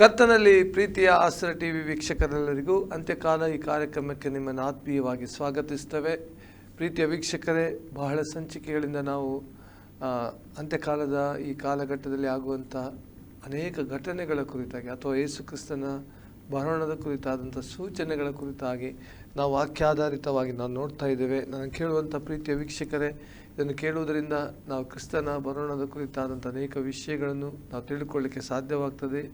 ಕರ್ತನಲ್ಲಿ ಪ್ರೀತಿಯ ಆಸರ ಟಿವಿ ವೀಕ್ಷಕರೆಲ್ಲರಿಗೂ ಅಂತ್ಯಕಾಲ ಈ ಕಾರ್ಯಕ್ರಮಕ್ಕೆ ನಿಮ್ಮನ್ನು ಆತ್ಮೀಯವಾಗಿ ಸ್ವಾಗತಿಸ್ತೇವೆ. ಪ್ರೀತಿಯ ವೀಕ್ಷಕರೇ, ಬಹಳ ಸಂಚಿಕೆಗಳಿಂದ ನಾವು ಅಂತ್ಯಕಾಲದ ಈ ಕಾಲಘಟ್ಟದಲ್ಲಿ ಆಗುವಂಥ ಅನೇಕ ಘಟನೆಗಳ ಕುರಿತಾಗಿ ಅಥವಾ ಯೇಸು ಕ್ರಿಸ್ತನ ಬರೋಣದ ಕುರಿತಾದಂಥ ಸೂಚನೆಗಳ ಕುರಿತಾಗಿ ನಾವು ವಾಕ್ಯಾಧಾರಿತವಾಗಿ ನಾವು ನೋಡ್ತಾ ಇದ್ದೇವೆ. ನಾನು ಕೇಳುವಂಥ ಪ್ರೀತಿಯ ವೀಕ್ಷಕರೇ, ಇದನ್ನು ಕೇಳುವುದರಿಂದ ನಾವು ಕ್ರಿಸ್ತನ ಬರೋಣದ ಕುರಿತಾದಂಥ ಅನೇಕ ವಿಷಯಗಳನ್ನು ನಾವು ತಿಳ್ಕೊಳ್ಳಿಕ್ಕೆ ಸಾಧ್ಯವಾಗ್ತದೆ.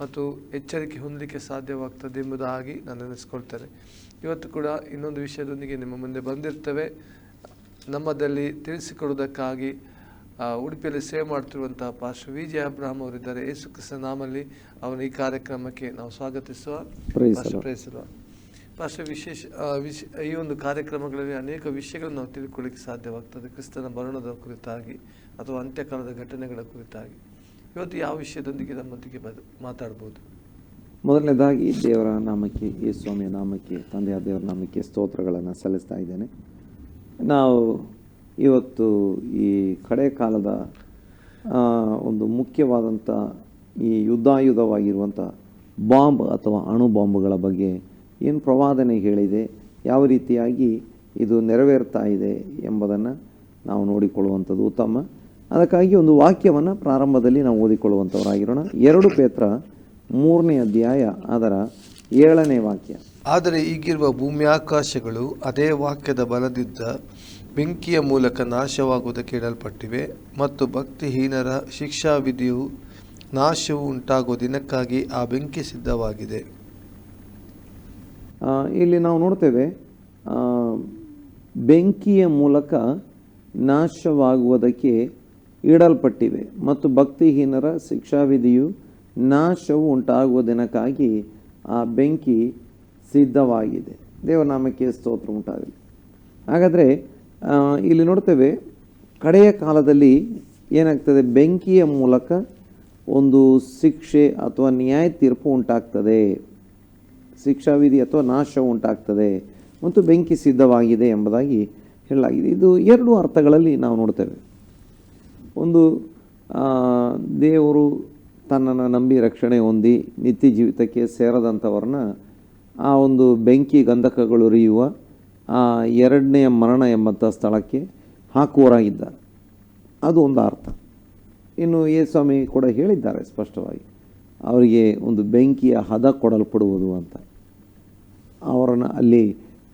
ಮತ್ತು ಎಚ್ಚರಿಕೆ ಹೊಂದಲಿಕ್ಕೆ ಸಾಧ್ಯವಾಗ್ತದೆ ಎಂಬುದಾಗಿ ನಾನು ನೆನೆಸ್ಕೊಳ್ತೇನೆ. ಇವತ್ತು ಕೂಡ ಇನ್ನೊಂದು ವಿಷಯದೊಂದಿಗೆ ನಿಮ್ಮ ಮುಂದೆ ಬಂದಿರ್ತೇವೆ. ನಮ್ಮದಲ್ಲಿ ತಿಳಿಸಿಕೊಡುವುದಕ್ಕಾಗಿ ಉಡುಪಿಯಲ್ಲಿ ಸೇವೆ ಮಾಡ್ತಿರುವಂತಹ ಪಾರ್ಶ್ವ ವಿ ಜೆ ಅಬ್ರಾಹಂ ಅವರಿದ್ದಾರೆ. ಯೇಸು ಕೃಷ್ಣ ನಾಮಲ್ಲಿ ಅವನ ಈ ಕಾರ್ಯಕ್ರಮಕ್ಕೆ ನಾವು ಸ್ವಾಗತಿಸುವ ಪ್ರಯತ್ನಿಸುವ ಪಾರ್ಶ್ವ ವಿಶೇಷ ವಿಶ್ ಈ ಒಂದು ಕಾರ್ಯಕ್ರಮಗಳಲ್ಲಿ ಅನೇಕ ವಿಷಯಗಳನ್ನು ನಾವು ತಿಳ್ಕೊಳ್ಳಿಕ್ಕೆ ಸಾಧ್ಯವಾಗ್ತದೆ. ಕ್ರಿಸ್ತನ ಮರಣದ ಕುರಿತಾಗಿ ಅಥವಾ ಅಂತ್ಯಕಾಲದ ಘಟನೆಗಳ ಕುರಿತಾಗಿ. ಇವತ್ತು ಯಾವ ವಿಷಯದೊಂದಿಗೆ ನಮ್ಮೊಂದಿಗೆ ಬದು ಮಾತಾಡ್ಬೋದು? ಮೊದಲನೇದಾಗಿ ದೇವರ ನಾಮಕ್ಕೆ ಈ ಸ್ವಾಮಿಯ ನಾಮಕ್ಕೆ, ತಂದೆಯ ದೇವರ ನಾಮಕ್ಕೆ ಸ್ತೋತ್ರಗಳನ್ನು ಸಲ್ಲಿಸ್ತಾ ಇದ್ದೇನೆ. ನಾವು ಇವತ್ತು ಈ ಕಡೆ ಕಾಲದ ಒಂದು ಮುಖ್ಯವಾದಂಥ ಈ ಯುದ್ಧಾಯುಧವಾಗಿರುವಂಥ ಬಾಂಬ್ ಅಥವಾ ಅಣು ಬಾಂಬ್ಗಳ ಬಗ್ಗೆ ಏನು ಪ್ರವಾದನೆ ಹೇಳಿದೆ, ಯಾವ ರೀತಿಯಾಗಿ ಇದು ನೆರವೇರ್ತಾ ಇದೆ ಎಂಬುದನ್ನು ನಾವು ನೋಡಿಕೊಳ್ಳುವಂಥದ್ದು ಉತ್ತಮ. ಅದಕ್ಕಾಗಿ ಒಂದು ವಾಕ್ಯವನ್ನು ಪ್ರಾರಂಭದಲ್ಲಿ ನಾವು ಓದಿಕೊಳ್ಳುವಂಥವರಾಗಿರೋಣ ಎರಡು ಪೇತ್ರ ಮೂರನೇ ಅಧ್ಯಾಯ ಅದರ ಏಳನೇ ವಾಕ್ಯ. ಆದರೆ ಈಗಿರುವ ಭೂಮ್ಯಾಕಾಶಗಳು ಅದೇ ವಾಕ್ಯದ ಬಲದಿದ್ದ ಬೆಂಕಿಯ ಮೂಲಕ ನಾಶವಾಗುವುದಕ್ಕೆ ಇಡಲ್ಪಟ್ಟಿವೆ ಮತ್ತು ಭಕ್ತಿಹೀನರ ಶಿಕ್ಷಾವಿಧಿಯು ನಾಶವು ಉಂಟಾಗುವ ದಿನಕ್ಕಾಗಿ ಆ ಬೆಂಕಿ ಸಿದ್ಧವಾಗಿದೆ. ಇಲ್ಲಿ ನಾವು ನೋಡ್ತೇವೆ ಬೆಂಕಿಯ ಮೂಲಕ ನಾಶವಾಗುವುದಕ್ಕೆ ಇಡಲ್ಪಟ್ಟಿವೆ ಮತ್ತು ಭಕ್ತಿಹೀನರ ಶಿಕ್ಷಾವಿಧಿಯು ನಾಶವು ಉಂಟಾಗುವ ದಿನಕ್ಕಾಗಿ ಆ ಬೆಂಕಿ ಸಿದ್ಧವಾಗಿದೆ. ದೇವನಾಮಕ್ಕೆ ಸ್ತೋತ್ರ ಉಂಟಾಗಲಿ. ಹಾಗಾದರೆ ಇಲ್ಲಿ ನೋಡ್ತೇವೆ, ಕಡೆಯ ಕಾಲದಲ್ಲಿ ಏನಾಗ್ತದೆ? ಬೆಂಕಿಯ ಮೂಲಕ ಒಂದು ಶಿಕ್ಷೆ ಅಥವಾ ನ್ಯಾಯ ತೀರ್ಪು ಉಂಟಾಗ್ತದೆ. ಶಿಕ್ಷಾವಿಧಿ ಅಥವಾ ನಾಶ ಉಂಟಾಗ್ತದೆ ಮತ್ತು ಬೆಂಕಿ ಸಿದ್ಧವಾಗಿದೆ ಎಂಬುದಾಗಿ ಹೇಳಲಾಗಿದೆ. ಇದು ಎರಡು ಅರ್ಥಗಳಲ್ಲಿ ನಾವು ನೋಡ್ತೇವೆ. ಒಂದು ದೇವರು ತನ್ನನ್ನು ನಂಬಿ ರಕ್ಷಣೆ ಹೊಂದಿ ನಿತ್ಯ ಜೀವಿತಕ್ಕೆ ಸೇರದಂಥವ್ರನ್ನ ಆ ಒಂದು ಬೆಂಕಿ ಗಂಧಕಗಳು ಉರಿಯುವ, ಆ ಎರಡನೆಯ ಮರಣ ಎಂಬಂಥ ಸ್ಥಳಕ್ಕೆ ಹಾಕುವರಾಗಿದ್ದಾರೆ ಅದು ಒಂದು ಅರ್ಥ. ಇನ್ನು ಎ ಸ್ವಾಮಿ ಕೂಡ ಹೇಳಿದ್ದಾರೆ ಸ್ಪಷ್ಟವಾಗಿ, ಅವರಿಗೆ ಒಂದು ಬೆಂಕಿಯ ಹದ ಕೊಡಲ್ಪಡುವುದು ಅಂತ. ಅವರನ್ನು ಅಲ್ಲಿ,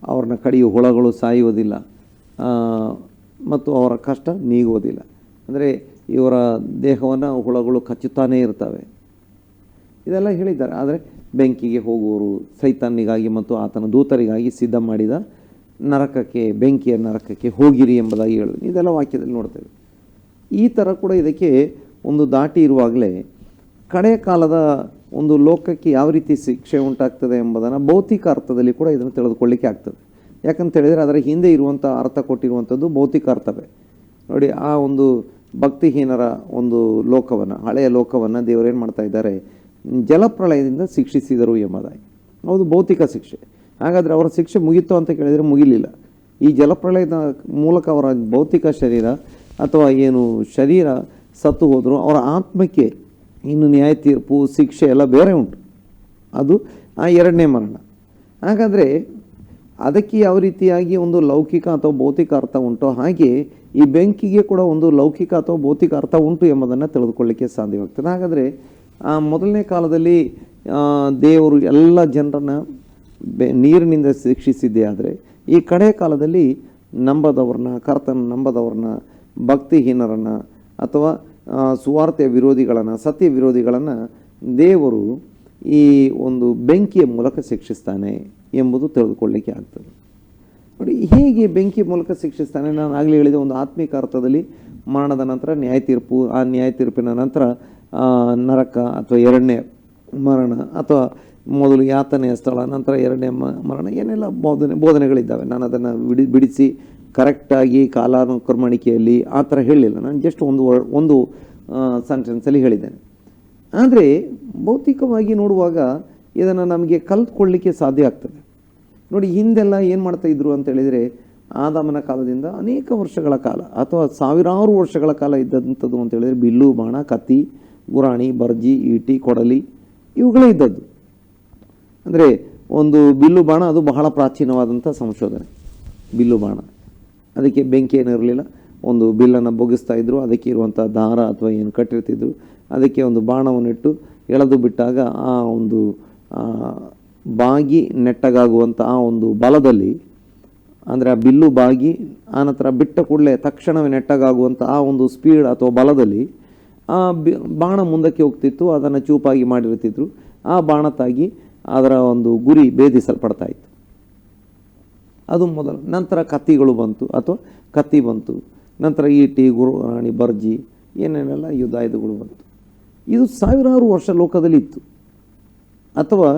ಅವ್ರನ್ನ ಕಡಿಯು ಹುಳಗಳು ಸಾಯುವುದಿಲ್ಲ ಮತ್ತು ಅವರ ಕಷ್ಟ ನೀಗುವುದಿಲ್ಲ. ಅಂದರೆ ಇವರ ದೇಹವನ್ನು ಹುಳಗಳು ಕಚ್ಚುತ್ತಾನೇ ಇರ್ತವೆ. ಇದೆಲ್ಲ ಹೇಳಿದ್ದಾರೆ. ಆದರೆ ಬೆಂಕಿಗೆ ಹೋಗುವವರು ಸೈತಾನಿಗಾಗಿ ಮತ್ತು ಆತನ ದೂತರಿಗಾಗಿ ಸಿದ್ಧ ಮಾಡಿದ ನರಕಕ್ಕೆ, ಬೆಂಕಿಯ ನರಕಕ್ಕೆ ಹೋಗಿರಿ ಎಂಬುದಾಗಿ ಹೇಳೋದು ಇದೆಲ್ಲ ವಾಕ್ಯದಲ್ಲಿ ನೋಡ್ತೇವೆ. ಈ ಥರ ಕೂಡ ಇದಕ್ಕೆ ಒಂದು ದಾಟಿ ಇರುವಾಗಲೇ ಕಡೆ ಕಾಲದ ಒಂದು ಲೋಕಕ್ಕೆ ಯಾವ ರೀತಿ ಶಿಕ್ಷೆ ಉಂಟಾಗ್ತದೆ ಎಂಬುದನ್ನು ಭೌತಿಕ ಅರ್ಥದಲ್ಲಿ ಕೂಡ ಇದನ್ನು ತಿಳಿದುಕೊಳ್ಳಿಕ್ಕೆ ಆಗ್ತದೆ. ಯಾಕಂತ ಹೇಳಿದರೆ ಅದರ ಹಿಂದೆ ಇರುವಂಥ ಅರ್ಥ ಕೊಟ್ಟಿರುವಂಥದ್ದು ಭೌತಿಕ ಅರ್ಥವೇ. ನೋಡಿ, ಆ ಒಂದು ಭಕ್ತಿಹೀನರ ಒಂದು ಲೋಕವನ್ನು, ಹಳೆಯ ಲೋಕವನ್ನು ದೇವರೇನು ಮಾಡ್ತಾ ಇದ್ದಾರೆ? ಜಲಪ್ರಳಯದಿಂದ ಶಿಕ್ಷಿಸಿದರು ಎಂಬುದಾಗಿ. ಹೌದು, ಭೌತಿಕ ಶಿಕ್ಷೆ. ಹಾಗಾದರೆ ಅವರ ಶಿಕ್ಷೆ ಮುಗೀತು ಅಂತ ಕೇಳಿದರೆ ಮುಗಿಲಿಲ್ಲ. ಈ ಜಲಪ್ರಳಯದ ಮೂಲಕ ಅವರ ಭೌತಿಕ ಶರೀರ ಅಥವಾ ಏನು ಶರೀರ ಸತ್ತು ಹೋದರೂ, ಅವರ ಆತ್ಮಕ್ಕೆ ಇನ್ನು ನ್ಯಾಯ ತೀರ್ಪು, ಶಿಕ್ಷೆ ಎಲ್ಲ ಬೇರೆ ಉಂಟು. ಅದು ಆ ಎರಡನೇ ಮರಣ. ಹಾಗಾದರೆ ಅದಕ್ಕೆ ಯಾವ ರೀತಿಯಾಗಿ ಒಂದು ಲೌಕಿಕ ಅಥವಾ ಭೌತಿಕ ಅರ್ಥ ಉಂಟೋ ಹಾಗೆ ಈ ಬೆಂಕಿಗೆ ಕೂಡ ಒಂದು ಲೌಕಿಕ ಅಥವಾ ಭೌತಿಕ ಅರ್ಥ ಉಂಟು ಎಂಬುದನ್ನು ತಿಳಿದುಕೊಳ್ಳಿಕ್ಕೆ ಸಾಧ್ಯವಾಗ್ತದೆ. ಹಾಗಾದರೆ ಮೊದಲನೇ ಕಾಲದಲ್ಲಿ ದೇವರು ಎಲ್ಲ ಜನರನ್ನು ಬೆ, ನೀರಿನಿಂದ ಶಿಕ್ಷಿಸಿದ್ದೇ ಆದರೆ, ಈ ಕಡೆಯ ಕಾಲದಲ್ಲಿ ನಂಬದವ್ರನ್ನ, ಕರ್ತನ ನಂಬದವ್ರನ್ನ, ಭಕ್ತಿಹೀನರನ್ನು ಅಥವಾ ಸುವಾರ್ತೆಯ ವಿರೋಧಿಗಳನ್ನು, ಸತ್ಯ ವಿರೋಧಿಗಳನ್ನು ದೇವರು ಈ ಒಂದು ಬೆಂಕಿಯ ಮೂಲಕ ಶಿಕ್ಷಿಸ್ತಾನೆ ಎಂಬುದು ತಿಳಿದುಕೊಳ್ಳಿಕ್ಕೆ ಆಗ್ತದೆ. ನೋಡಿ, ಹೇಗೆ ಬೆಂಕಿ ಮೂಲಕ ಶಿಕ್ಷಿಸ್ತಾನೆ. ನಾನು ಆಗಲೇ ಹೇಳಿದ, ಒಂದು ಆತ್ಮಿಕ ಅರ್ಥದಲ್ಲಿ ಮರಣದ ನಂತರ ನ್ಯಾಯ ತೀರ್ಪು, ಆ ನ್ಯಾಯ ತೀರ್ಪಿನ ನಂತರ ನರಕ ಅಥವಾ ಎರಡನೇ ಮರಣ ಅಥವಾ ಮೊದಲು ಯಾತನೆಯ ಸ್ಥಳ, ನಂತರ ಎರಡನೇ ಮರಣ, ಏನೆಲ್ಲ ಬೋಧನೆ, ಬೋಧನೆಗಳಿದ್ದಾವೆ. ನಾನು ಅದನ್ನು ಬಿಡಿ, ಬಿಡಿಸಿ ಕರೆಕ್ಟಾಗಿ ಕಾಲಾನುಕ್ರಮಣಿಕೆಯಲ್ಲಿ ಆ ಥರ ಹೇಳಲಿಲ್ಲ. ನಾನು ಜಸ್ಟ್ ಒಂದು ಒಂದು ಸೆಂಟೆನ್ಸಲ್ಲಿ ಹೇಳಿದ್ದೇನೆ. ಆದರೆ ಭೌತಿಕವಾಗಿ ನೋಡುವಾಗ ಇದನ್ನು ನಮಗೆ ಕಲ್ತ್ಕೊಳ್ಳಿಕ್ಕೆ ಸಾಧ್ಯ ಆಗ್ತದೆ. ನೋಡಿ, ಹಿಂದೆಲ್ಲ ಏನು ಮಾಡ್ತಾ ಇದ್ರು ಅಂತ ಹೇಳಿದರೆ, ಆದಾಮನ ಕಾಲದಿಂದ ಅನೇಕ ವರ್ಷಗಳ ಕಾಲ ಅಥವಾ ಸಾವಿರಾರು ವರ್ಷಗಳ ಕಾಲ ಇದ್ದಂಥದ್ದು ಅಂತ ಹೇಳಿದರೆ, ಬಿಲ್ಲು, ಬಾಣ, ಕತ್ತಿ, ಗುರಾಣಿ, ಬರ್ಜಿ, ಈಟಿ, ಕೊಡಲಿ, ಇವುಗಳೇ ಇದ್ದದ್ದು. ಅಂದರೆ ಒಂದು ಬಿಲ್ಲು, ಬಾಣ, ಅದು ಬಹಳ ಪ್ರಾಚೀನವಾದಂಥ ಸಂಶೋಧನೆ. ಬಿಲ್ಲು, ಬಾಣ. ಅದಕ್ಕೆ ಬೆಂಕಿ ಏನಿರಲಿಲ್ಲ ಒಂದು ಬಿಲ್ಲನ್ನು ಬೊಗಿಸ್ತಾ ಇದ್ದರು ಅದಕ್ಕೆ ಇರುವಂಥ ದಾರ ಅಥವಾ ಏನು ಕಟ್ಟಿರ್ತಿದ್ರು, ಅದಕ್ಕೆ ಒಂದು ಬಾಣವನ್ನಿಟ್ಟು ಎಳೆದು ಬಿಟ್ಟಾಗ ಆ ಒಂದು ಬಾಗಿ ನೆಟ್ಟಗಾಗುವಂಥ ಆ ಒಂದು ಬಲದಲ್ಲಿ, ಅಂದರೆ ಆ ಬಿಲ್ಲು ಬಾಗಿ ಆನಂತರ ಬಿಟ್ಟ ಕೂಡಲೇ ತಕ್ಷಣವೇ ನೆಟ್ಟಗಾಗುವಂಥ ಆ ಒಂದು ಸ್ಪೀಡ್ ಅಥವಾ ಬಲದಲ್ಲಿ, ಆ ಬಿ, ಬಾಣ ಮುಂದಕ್ಕೆ ಹೋಗ್ತಿತ್ತು, ಅದನ್ನು ಚೂಪಾಗಿ ಮಾಡಿರ್ತಿದ್ರು. ಆ ಬಾಣ ತಾಗಿ ಅದರ ಒಂದು ಗುರಿ ಭೇದಿಸಲ್ಪಡ್ತಾ ಇತ್ತು. ಅದು ಮೊದಲು. ನಂತರ ಕತ್ತಿಗಳು ಬಂತು, ಅಥವಾ ಕತ್ತಿ ಬಂತು. ನಂತರ ಈಟಿ ಗುರುರಾಣಿ ಬರ್ಜಿ, ಏನೇನೆಲ್ಲ ಯುದ್ಧಾಯುಧಗಳು ಬಂತು. ಇದು ಸಾವಿರಾರು ವರ್ಷ ಲೋಕದಲ್ಲಿ ಇತ್ತು ಅಥವಾ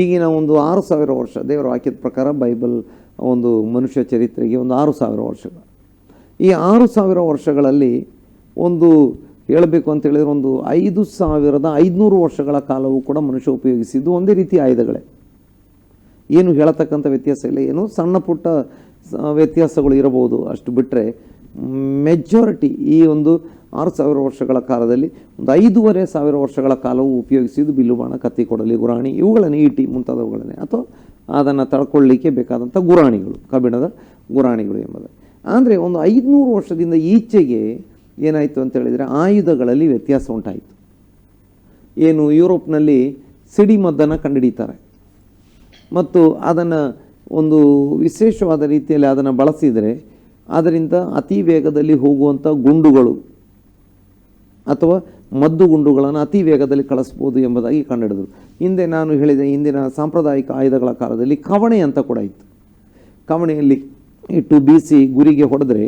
ಈಗಿನ ಒಂದು ಆರು ಸಾವಿರ ವರ್ಷ, ದೇವರ ಹಾಕಿದ ಪ್ರಕಾರ ಬೈಬಲ್ ಒಂದು ಮನುಷ್ಯ ಚರಿತ್ರೆಗೆ ಒಂದು ಆರು ಸಾವಿರ ವರ್ಷಗಳು. ಈ ಆರು ಸಾವಿರ ವರ್ಷಗಳಲ್ಲಿ ಒಂದು ಹೇಳಬೇಕು ಅಂತ ಹೇಳಿದ್ರೆ ಒಂದು ಐದು ಸಾವಿರದ ಐದುನೂರು ವರ್ಷಗಳ ಕಾಲವೂ ಕೂಡ ಮನುಷ್ಯ ಉಪಯೋಗಿಸಿದ್ದು ಒಂದೇ ರೀತಿ ಆಯುಧಗಳೇ. ಏನು ಹೇಳತಕ್ಕಂಥ ವ್ಯತ್ಯಾಸ ಇಲ್ಲ. ಏನು ಸಣ್ಣ ಪುಟ್ಟ ವ್ಯತ್ಯಾಸಗಳು ಇರಬಹುದು ಅಷ್ಟು ಬಿಟ್ಟರೆ ಮೆಜಾರಿಟಿ ಈ ಒಂದು ಆರು ಸಾವಿರ ವರ್ಷಗಳ ಕಾಲದಲ್ಲಿ, ಒಂದು ಐದೂವರೆ ಸಾವಿರ ವರ್ಷಗಳ ಕಾಲವು ಉಪಯೋಗಿಸಿದ್ದು ಬಿಲ್ಲುಬಾಣ, ಕತ್ತಿ ಕೊಡಲಿ, ಗುರಾಣಿ ಇವುಗಳನ್ನು ಈಟಿ ಮುಂತಾದವುಗಳನ್ನೇ. ಅಥವಾ ಅದನ್ನು ತಡ್ಕೊಳ್ಳಿಕ್ಕೆ ಬೇಕಾದಂಥ ಗುರಾಣಿಗಳು, ಕಬ್ಬಿಣದ ಗುರಾಣಿಗಳು ಎಂಬುದು. ಅಂದರೆ ಒಂದು ಐದುನೂರು ವರ್ಷದಿಂದ ಈಚೆಗೆ ಏನಾಯಿತು ಅಂತ ಹೇಳಿದರೆ ಆಯುಧಗಳಲ್ಲಿ ವ್ಯತ್ಯಾಸ ಉಂಟಾಯಿತು. ಏನು, ಯುರೋಪ್ನಲ್ಲಿ ಸಿಡಿಮದ್ದನ್ನು ಕಂಡುಹಿಡಿತಾರೆ. ಮತ್ತು ಅದನ್ನು ಒಂದು ವಿಶೇಷವಾದ ರೀತಿಯಲ್ಲಿ ಅದನ್ನು ಬಳಸಿದರೆ, ಅದರಿಂದ ಅತಿ ವೇಗದಲ್ಲಿ ಹೋಗುವಂಥ ಗುಂಡುಗಳು ಅಥವಾ ಮದ್ದು ಗುಂಡುಗಳನ್ನು ಅತಿ ವೇಗದಲ್ಲಿ ಕಳಿಸ್ಬೋದು ಎಂಬುದಾಗಿ ಕಂಡುಹಿಡಿದರು. ಹಿಂದೆ ನಾನು ಹೇಳಿದ ಹಿಂದಿನ ಸಾಂಪ್ರದಾಯಿಕ ಆಯುಧಗಳ ಕಾಲದಲ್ಲಿ ಕವಣೆ ಅಂತ ಕೂಡ ಇತ್ತು. ಕವಣೆಯಲ್ಲಿ ಇಟ್ಟು ಬೀಸಿ ಗುರಿಗೆ ಹೊಡೆದ್ರೆ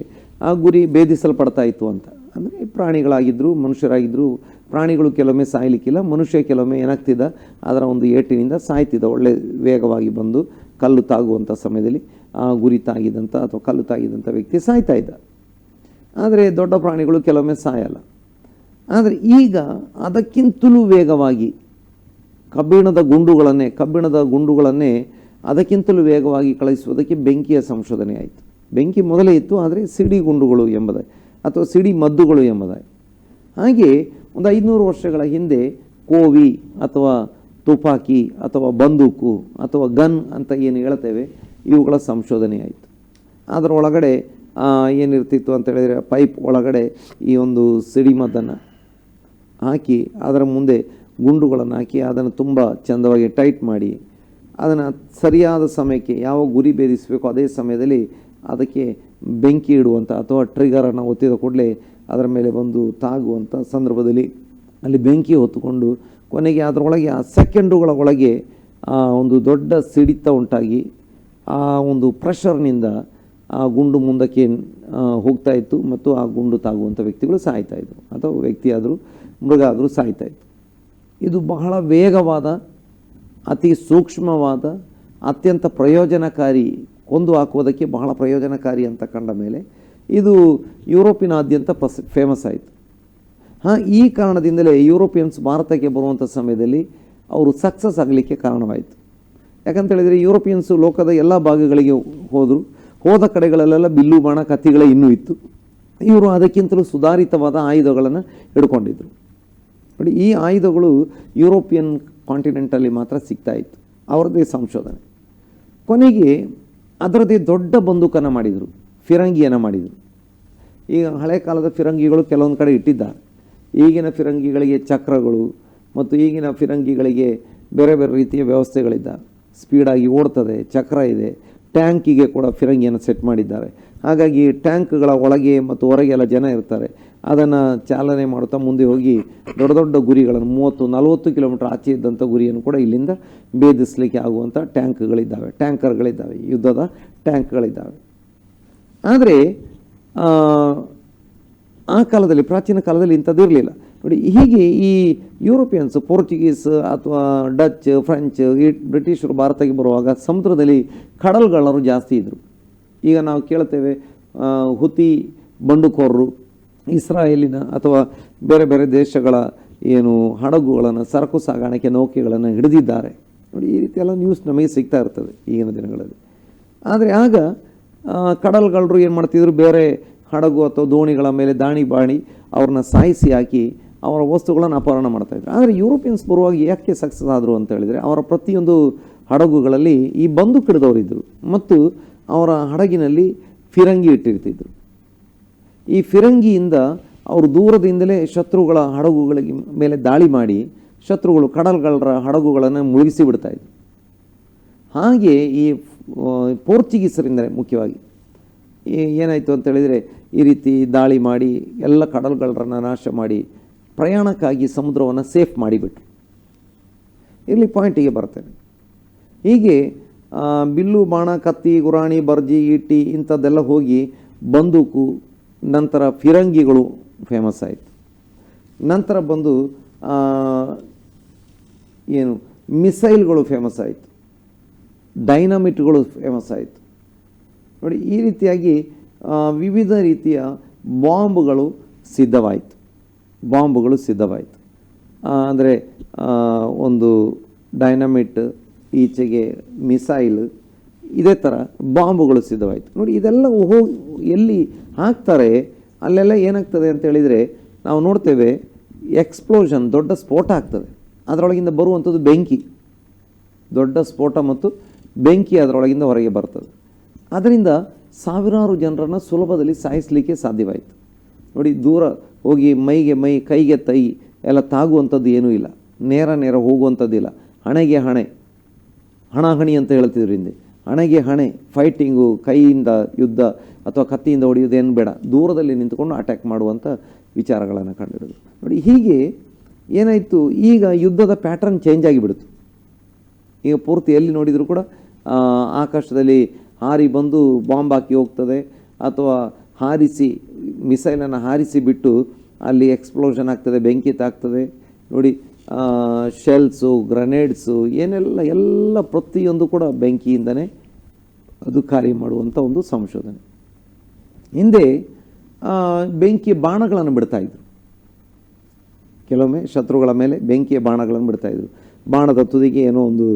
ಆ ಗುರಿ ಭೇದಿಸಲ್ಪಡ್ತಾ ಇತ್ತು ಅಂತ. ಅಂದರೆ ಪ್ರಾಣಿಗಳಾಗಿದ್ದರು ಮನುಷ್ಯರಾಗಿದ್ದರು ಪ್ರಾಣಿಗಳು ಕೆಲವೊಮ್ಮೆ ಸಾಯಲಿಕ್ಕಿಲ್ಲ, ಮನುಷ್ಯ ಕೆಲವೊಮ್ಮೆ ಏನಾಗ್ತಿದ್ದ, ಅದರ ಒಂದು ಏಟಿನಿಂದ ಸಾಯ್ತಿದ್ದ, ಒಳ್ಳೆ ವೇಗವಾಗಿ ಬಂದು ಕಲ್ಲು ತಾಗುವಂಥ ಸಮಯದಲ್ಲಿ ಆ ಗುರಿ ತಾಗಿದಂಥ ಅಥವಾ ಕಲ್ಲು ತಾಗಿದಂಥ ವ್ಯಕ್ತಿ ಸಾಯ್ತಾ ಇದ್ದ. ಆದರೆ ದೊಡ್ಡ ಪ್ರಾಣಿಗಳು ಕೆಲವೊಮ್ಮೆ ಸಾಯಲ್ಲ. ಆದರೆ ಈಗ ಅದಕ್ಕಿಂತಲೂ ವೇಗವಾಗಿ ಕಬ್ಬಿಣದ ಗುಂಡುಗಳನ್ನೇ ಕಬ್ಬಿಣದ ಗುಂಡುಗಳನ್ನೇ ಅದಕ್ಕಿಂತಲೂ ವೇಗವಾಗಿ ಕಳಿಸುವುದಕ್ಕೆ ಬೆಂಕಿಯ ಸಂಶೋಧನೆ ಆಯಿತು. ಬೆಂಕಿ ಮೊದಲೇ ಇತ್ತು, ಆದರೆ ಸಿಡಿ ಗುಂಡುಗಳು ಎಂಬುದಾಗಿ ಅಥವಾ ಸಿಡಿ ಮದ್ದುಗಳು ಎಂಬುದಾಗಿ ಹಾಗೆ ಒಂದು ಐದುನೂರು ವರ್ಷಗಳ ಹಿಂದೆ ಕೋವಿ ಅಥವಾ ತುಪಾಕಿ ಅಥವಾ ಬಂದೂಕು ಅಥವಾ ಗನ್ ಅಂತ ಏನು ಹೇಳ್ತೇವೆ, ಇವುಗಳ ಸಂಶೋಧನೆ ಆಯಿತು. ಅದರೊಳಗಡೆ ಏನಿರ್ತಿತ್ತು ಅಂತ ಹೇಳಿದರೆ, ಪೈಪ್ ಒಳಗಡೆ ಈ ಒಂದು ಸಿಡಿಮದ್ದನ್ನು ಹಾಕಿ ಅದರ ಮುಂದೆ ಗುಂಡುಗಳನ್ನು ಹಾಕಿ ಅದನ್ನು ತುಂಬ ಚಂದವಾಗಿ ಟೈಟ್ ಮಾಡಿ ಅದನ್ನು ಸರಿಯಾದ ಸಮಯಕ್ಕೆ ಯಾವ ಗುರಿ ಭೇದಿಸಬೇಕು ಅದೇ ಸಮಯದಲ್ಲಿ ಅದಕ್ಕೆ ಬೆಂಕಿ ಇಡುವಂಥ ಅಥವಾ ಟ್ರಿಗರನ್ನು ಒತ್ತಿದ ಕೂಡಲೇ ಅದರ ಮೇಲೆ ಬಂದು ತಾಗುವಂಥ ಸಂದರ್ಭದಲ್ಲಿ ಅಲ್ಲಿ ಬೆಂಕಿ ಹೊತ್ತುಕೊಂಡು ಕೊನೆಗೆ ಅದರೊಳಗೆ ಆ ಸೆಕೆಂಡುಗಳ ಒಳಗೆ ಒಂದು ದೊಡ್ಡ ಸಿಡಿತ ಉಂಟಾಗಿ ಆ ಒಂದು ಪ್ರೆಷರ್ನಿಂದ ಆ ಗುಂಡು ಮುಂದಕ್ಕೆ ಹೋಗ್ತಾ ಇತ್ತು ಮತ್ತು ಆ ಗುಂಡು ತಾಗುವಂಥ ವ್ಯಕ್ತಿಗಳು ಸಾಯ್ತಾ ಇದ್ರು ಅಥವಾ ವ್ಯಕ್ತಿ ಆದರೂ ಮೃಗ ಆದರೂ ಸಾಯ್ತಾ ಇದು ಬಹಳ ವೇಗವಾದ, ಅತಿ ಸೂಕ್ಷ್ಮವಾದ, ಅತ್ಯಂತ ಪ್ರಯೋಜನಕಾರಿ, ಕೊಂದು ಹಾಕುವುದಕ್ಕೆ ಬಹಳ ಪ್ರಯೋಜನಕಾರಿ ಅಂತ ಕಂಡ ಮೇಲೆ ಇದು ಯುರೋಪಿನಾದ್ಯಂತ ಪಸ್ ಫೇಮಸ್ ಆಯಿತು. ಹಾಂ, ಈ ಕಾರಣದಿಂದಲೇ ಯುರೋಪಿಯನ್ಸ್ ಭಾರತಕ್ಕೆ ಬರುವಂಥ ಸಮಯದಲ್ಲಿ ಅವರು ಸಕ್ಸಸ್ ಆಗಲಿಕ್ಕೆ ಕಾರಣವಾಯಿತು. ಯಾಕಂತ ಹೇಳಿದರೆ ಯುರೋಪಿಯನ್ಸು ಲೋಕದ ಎಲ್ಲ ಭಾಗಗಳಿಗೆ ಹೋದರು, ಹೋದ ಕಡೆಗಳಲ್ಲೆಲ್ಲ ಬಿಲ್ಲು ಬಾಣ ಕತ್ತಿಗಳೇ ಇನ್ನೂ ಇತ್ತು. ಇವರು ಅದಕ್ಕಿಂತಲೂ ಸುಧಾರಿತವಾದ ಆಯುಧಗಳನ್ನು ಹಿಡ್ಕೊಂಡಿದ್ರು. ನೋಡಿ, ಈ ಆಯುಧಗಳು ಯುರೋಪಿಯನ್ ಕಾಂಟಿನೆಂಟಲ್ಲಿ ಮಾತ್ರ ಸಿಗ್ತಾ ಇತ್ತು. ಅವರದ್ದೇ ಸಂಶೋಧನೆ. ಕೊನೆಗೆ ಅದರದೇ ದೊಡ್ಡ ಬಂದೂಕನ್ನು ಮಾಡಿದರು, ಫಿರಂಗಿಯನ್ನು ಮಾಡಿದರು. ಈಗ ಹಳೆ ಕಾಲದ ಫಿರಂಗಿಗಳು ಕೆಲವೊಂದು ಕಡೆ ಇಟ್ಟಿದ್ದಾರೆ. ಈಗಿನ ಫಿರಂಗಿಗಳಿಗೆ ಚಕ್ರಗಳು ಮತ್ತು ಈಗಿನ ಫಿರಂಗಿಗಳಿಗೆ ಬೇರೆ ಬೇರೆ ರೀತಿಯ ವ್ಯವಸ್ಥೆಗಳಿದ್ದಾವೆ. ಸ್ಪೀಡಾಗಿ ಓಡ್ತದೆ, ಚಕ್ರ ಇದೆ, ಟ್ಯಾಂಕಿಗೆ ಕೂಡ ಫಿರಂಗಿಯನ್ನು ಸೆಟ್ ಮಾಡಿದ್ದಾರೆ. ಹಾಗಾಗಿ ಟ್ಯಾಂಕ್ಗಳ ಒಳಗೆ ಮತ್ತು ಹೊರಗೆಲ್ಲ ಜನ ಇರ್ತಾರೆ. ಅದನ್ನು ಚಾಲನೆ ಮಾಡುತ್ತಾ ಮುಂದೆ ಹೋಗಿ ದೊಡ್ಡ ದೊಡ್ಡ ಗುರಿಗಳನ್ನು ಮೂವತ್ತು ನಲವತ್ತು ಕಿಲೋಮೀಟರ್ ಆಚೆ ಇದ್ದಂಥ ಗುರಿಯನ್ನು ಕೂಡ ಇಲ್ಲಿಂದ ಭೇದಿಸಲಿಕ್ಕೆ ಆಗುವಂಥ ಟ್ಯಾಂಕ್ಗಳಿದ್ದಾವೆ, ಟ್ಯಾಂಕರ್ಗಳಿದ್ದಾವೆ, ಯುದ್ಧದ ಟ್ಯಾಂಕ್ಗಳಿದ್ದಾವೆ. ಆದರೆ, ಆ ಕಾಲದಲ್ಲಿ, ಪ್ರಾಚೀನ ಕಾಲದಲ್ಲಿ ಇಂಥದ್ದು ಇರಲಿಲ್ಲ. ನೋಡಿ, ಹೀಗೆ ಈ ಯುರೋಪಿಯನ್ಸ್, ಪೋರ್ಚುಗೀಸ್ ಅಥವಾ ಡಚ್, ಫ್ರೆಂಚ್, ಈ ಬ್ರಿಟಿಷರು ಭಾರತಕ್ಕೆ ಬರುವಾಗ ಸಮುದ್ರದಲ್ಲಿ ಕಡಲ್ಗಳರು ಜಾಸ್ತಿ ಇದ್ದರು ಈಗ ನಾವು ಕೇಳ್ತೇವೆ ಹುತಿ ಬಂಡುಕೋರರು, ಇಸ್ರಾಯೇಲಿನ ಅಥವಾ ಬೇರೆ ಬೇರೆ ದೇಶಗಳ ಏನು ಹಡಗುಗಳನ್ನು, ಸರಕು ಸಾಗಾಣಿಕೆ ನೌಕೆಗಳನ್ನು ಹಿಡಿದಿದ್ದಾರೆ. ನೋಡಿ, ಈ ರೀತಿ ಎಲ್ಲ ನ್ಯೂಸ್ ನಮಗೆ ಸಿಗ್ತಾ ಇರ್ತದೆ ಈಗಿನ ದಿನಗಳಲ್ಲಿ. ಆದರೆ ಆಗ ಕಡಲ್ಗಳರು ಏನು ಮಾಡ್ತಿದ್ರು? ಬೇರೆ ಹಡಗು ಅಥವಾ ದೋಣಿಗಳ ಮೇಲೆ ದಾಣಿ ಬಾಣಿ ಅವ್ರನ್ನ ಸಾಯಿಸಿ ಹಾಕಿ ಅವರ ವಸ್ತುಗಳನ್ನು ಅಪಹರಣ ಮಾಡ್ತಾಯಿದ್ರು ಆದರೆ ಯುರೋಪಿಯನ್ಸ್ ಬರುವಾಗ ಯಾಕೆ ಸಕ್ಸಸ್ ಆದರು ಅಂತ ಹೇಳಿದರೆ, ಅವರ ಪ್ರತಿಯೊಂದು ಹಡಗುಗಳಲ್ಲಿ ಈ ಬಂದು ಹಿಡಿದವರಿದ್ದರು ಮತ್ತು ಅವರ ಹಡಗಿನಲ್ಲಿ ಫಿರಂಗಿ ಇಟ್ಟಿರ್ತಿದ್ರು. ಈ ಫಿರಂಗಿಯಿಂದ ಅವರು ದೂರದಿಂದಲೇ ಶತ್ರುಗಳ ಹಡಗುಗಳಿಗೆ ಮೇಲೆ ದಾಳಿ ಮಾಡಿ ಶತ್ರುಗಳು ಕಡಲ್ಗಳರ ಹಡಗುಗಳನ್ನು ಮುಳುಗಿಸಿ ಬಿಡ್ತಾಯಿದ್ರು ಹಾಗೆ ಈ ಪೋರ್ಚುಗೀಸರಿಂದಲೇ ಮುಖ್ಯವಾಗಿ. ಏನಾಯಿತು ಅಂತ ಹೇಳಿದರೆ ಈ ರೀತಿ ದಾಳಿ ಮಾಡಿ ಎಲ್ಲ ಕಡಲ್ಗಳರನ್ನು ನಾಶ ಮಾಡಿ ಪ್ರಯಾಣಕ್ಕಾಗಿ ಸಮುದ್ರವನ್ನು ಸೇಫ್ ಮಾಡಿಬಿಟ್ರು. ಇಲ್ಲಿ ಪಾಯಿಂಟಿಗೆ ಬರ್ತೇನೆ. ಹೀಗೆ ಬಿಲ್ಲು, ಬಾಣ, ಕತ್ತಿ, ಗುರಾಣಿ, ಬರ್ಜಿ, ಈಟಿ ಇಂಥದ್ದೆಲ್ಲ ಹೋಗಿ ಬಂದೂಕು ನಂತರ ಫಿರಂಗಿಗಳು ಫೇಮಸ್ ಆಯಿತು. ನಂತರ ಬಂದು ಏನು ಮಿಸೈಲ್ಗಳು ಫೇಮಸ್ ಆಯಿತು. ಡೈನಮಿಟ್ಗಳು ಫೇಮಸ್ ಆಯಿತು. ನೋಡಿ, ಈ ರೀತಿಯಾಗಿ ವಿವಿಧ ರೀತಿಯ ಬಾಂಬ್ಗಳು ಸಿದ್ಧವಾಯಿತು. ಬಾಂಬ್ಗಳು ಸಿದ್ಧವಾಯಿತು. ಅಂದರೆ ಒಂದು ಡೈನಮಿಟ್ ಈಚೆಗೆ ಮಿಸೈಲ್, ಇದೇ ಥರ ಬಾಂಬುಗಳು ಸಿದ್ಧವಾಯಿತು. ನೋಡಿ, ಇದೆಲ್ಲ ಹೋಗಿ ಎಲ್ಲಿ ಹಾಕ್ತಾರೆ, ಅಲ್ಲೆಲ್ಲ ಏನಾಗ್ತದೆ ಅಂತ ಹೇಳಿದರೆ, ನಾವು ನೋಡ್ತೇವೆ, ಎಕ್ಸ್ಪ್ಲೋಷನ್ ದೊಡ್ಡ ಸ್ಫೋಟ ಆಗ್ತದೆ. ಅದರೊಳಗಿಂದ ಬರುವಂಥದ್ದು ಬೆಂಕಿ. ದೊಡ್ಡ ಸ್ಫೋಟ ಮತ್ತು ಬೆಂಕಿ ಅದರೊಳಗಿಂದ ಹೊರಗೆ ಬರ್ತದೆ. ಅದರಿಂದ ಸಾವಿರಾರು ಜನರನ್ನು ಸುಲಭದಲ್ಲಿ ಸಾಯಿಸಲಿಕ್ಕೆ ಸಾಧ್ಯವಾಯಿತು. ನೋಡಿ, ದೂರ ಹೋಗಿ ಮೈಗೆ ಮೈ, ಕೈಗೆ ತೈ ಎಲ್ಲ ತಾಗುವಂಥದ್ದು ಏನೂ ಇಲ್ಲ. ನೇರ ನೇರ ಹೋಗುವಂಥದ್ದಿಲ್ಲ. ಹಣೆಗೆ ಹಣೆ. ಹಣಾಹಣಿ ಅಂತ ಹೇಳ್ತಿದ್ರು ಹಿಂದೆ. ಹಣೆಗೆ ಹಣೆ ಫೈಟಿಂಗು ಕೈಯಿಂದ ಯುದ್ಧ ಅಥವಾ ಕತ್ತಿಯಿಂದ ಹೊಡೆಯೋದೇನು ಬೇಡ. ದೂರದಲ್ಲಿ ನಿಂತುಕೊಂಡು ಅಟ್ಯಾಕ್ ಮಾಡುವಂಥ ವಿಚಾರಗಳನ್ನು ಕಂಡುಹಿಡಿದು ನೋಡಿ, ಹೀಗೆ ಏನಾಯಿತು? ಈಗ ಯುದ್ಧದ ಪ್ಯಾಟರ್ನ್ ಚೇಂಜ್ ಆಗಿಬಿಡ್ತು ಈಗ ಪೂರ್ತಿ ಎಲ್ಲಿ ನೋಡಿದರೂ ಕೂಡ ಆಕಾಶದಲ್ಲಿ ಹಾರಿ ಬಂದು ಬಾಂಬ್ ಹಾಕಿ ಹೋಗ್ತದೆ ಅಥವಾ ಹಾರಿಸಿ ಮಿಸೈಲನ್ನು ಹಾರಿಸಿ ಬಿಟ್ಟು ಅಲ್ಲಿ ಎಕ್ಸ್ಪ್ಲೋಷನ್ ಆಗ್ತದೆ, ಬೆಂಕಿ ತಾಗ್ತದೆ. ನೋಡಿ ಶೆಲ್ಸು ಗ್ರನೇಡ್ಸು ಏನೆಲ್ಲ, ಎಲ್ಲ ಪ್ರತಿಯೊಂದು ಕೂಡ ಬೆಂಕಿಯಿಂದನೇ ಅದು ಕಾರ್ಯ ಮಾಡುವಂಥ ಒಂದು ಸಂಶೋಧನೆ. ಹಿಂದೆ ಬೆಂಕಿಯ ಬೆಂಕಿ ಬಾಣಗಳನ್ನು ಬಿಡ್ತಾಯಿದ್ರು ಕೆಲವೊಮ್ಮೆ ಶತ್ರುಗಳ ಮೇಲೆ ಬೆಂಕಿಯ ಬಾಣಗಳನ್ನು ಬಿಡ್ತಾಯಿದ್ರು ಬಾಣದ ತುದಿಗೆ ಏನೋ ಒಂದು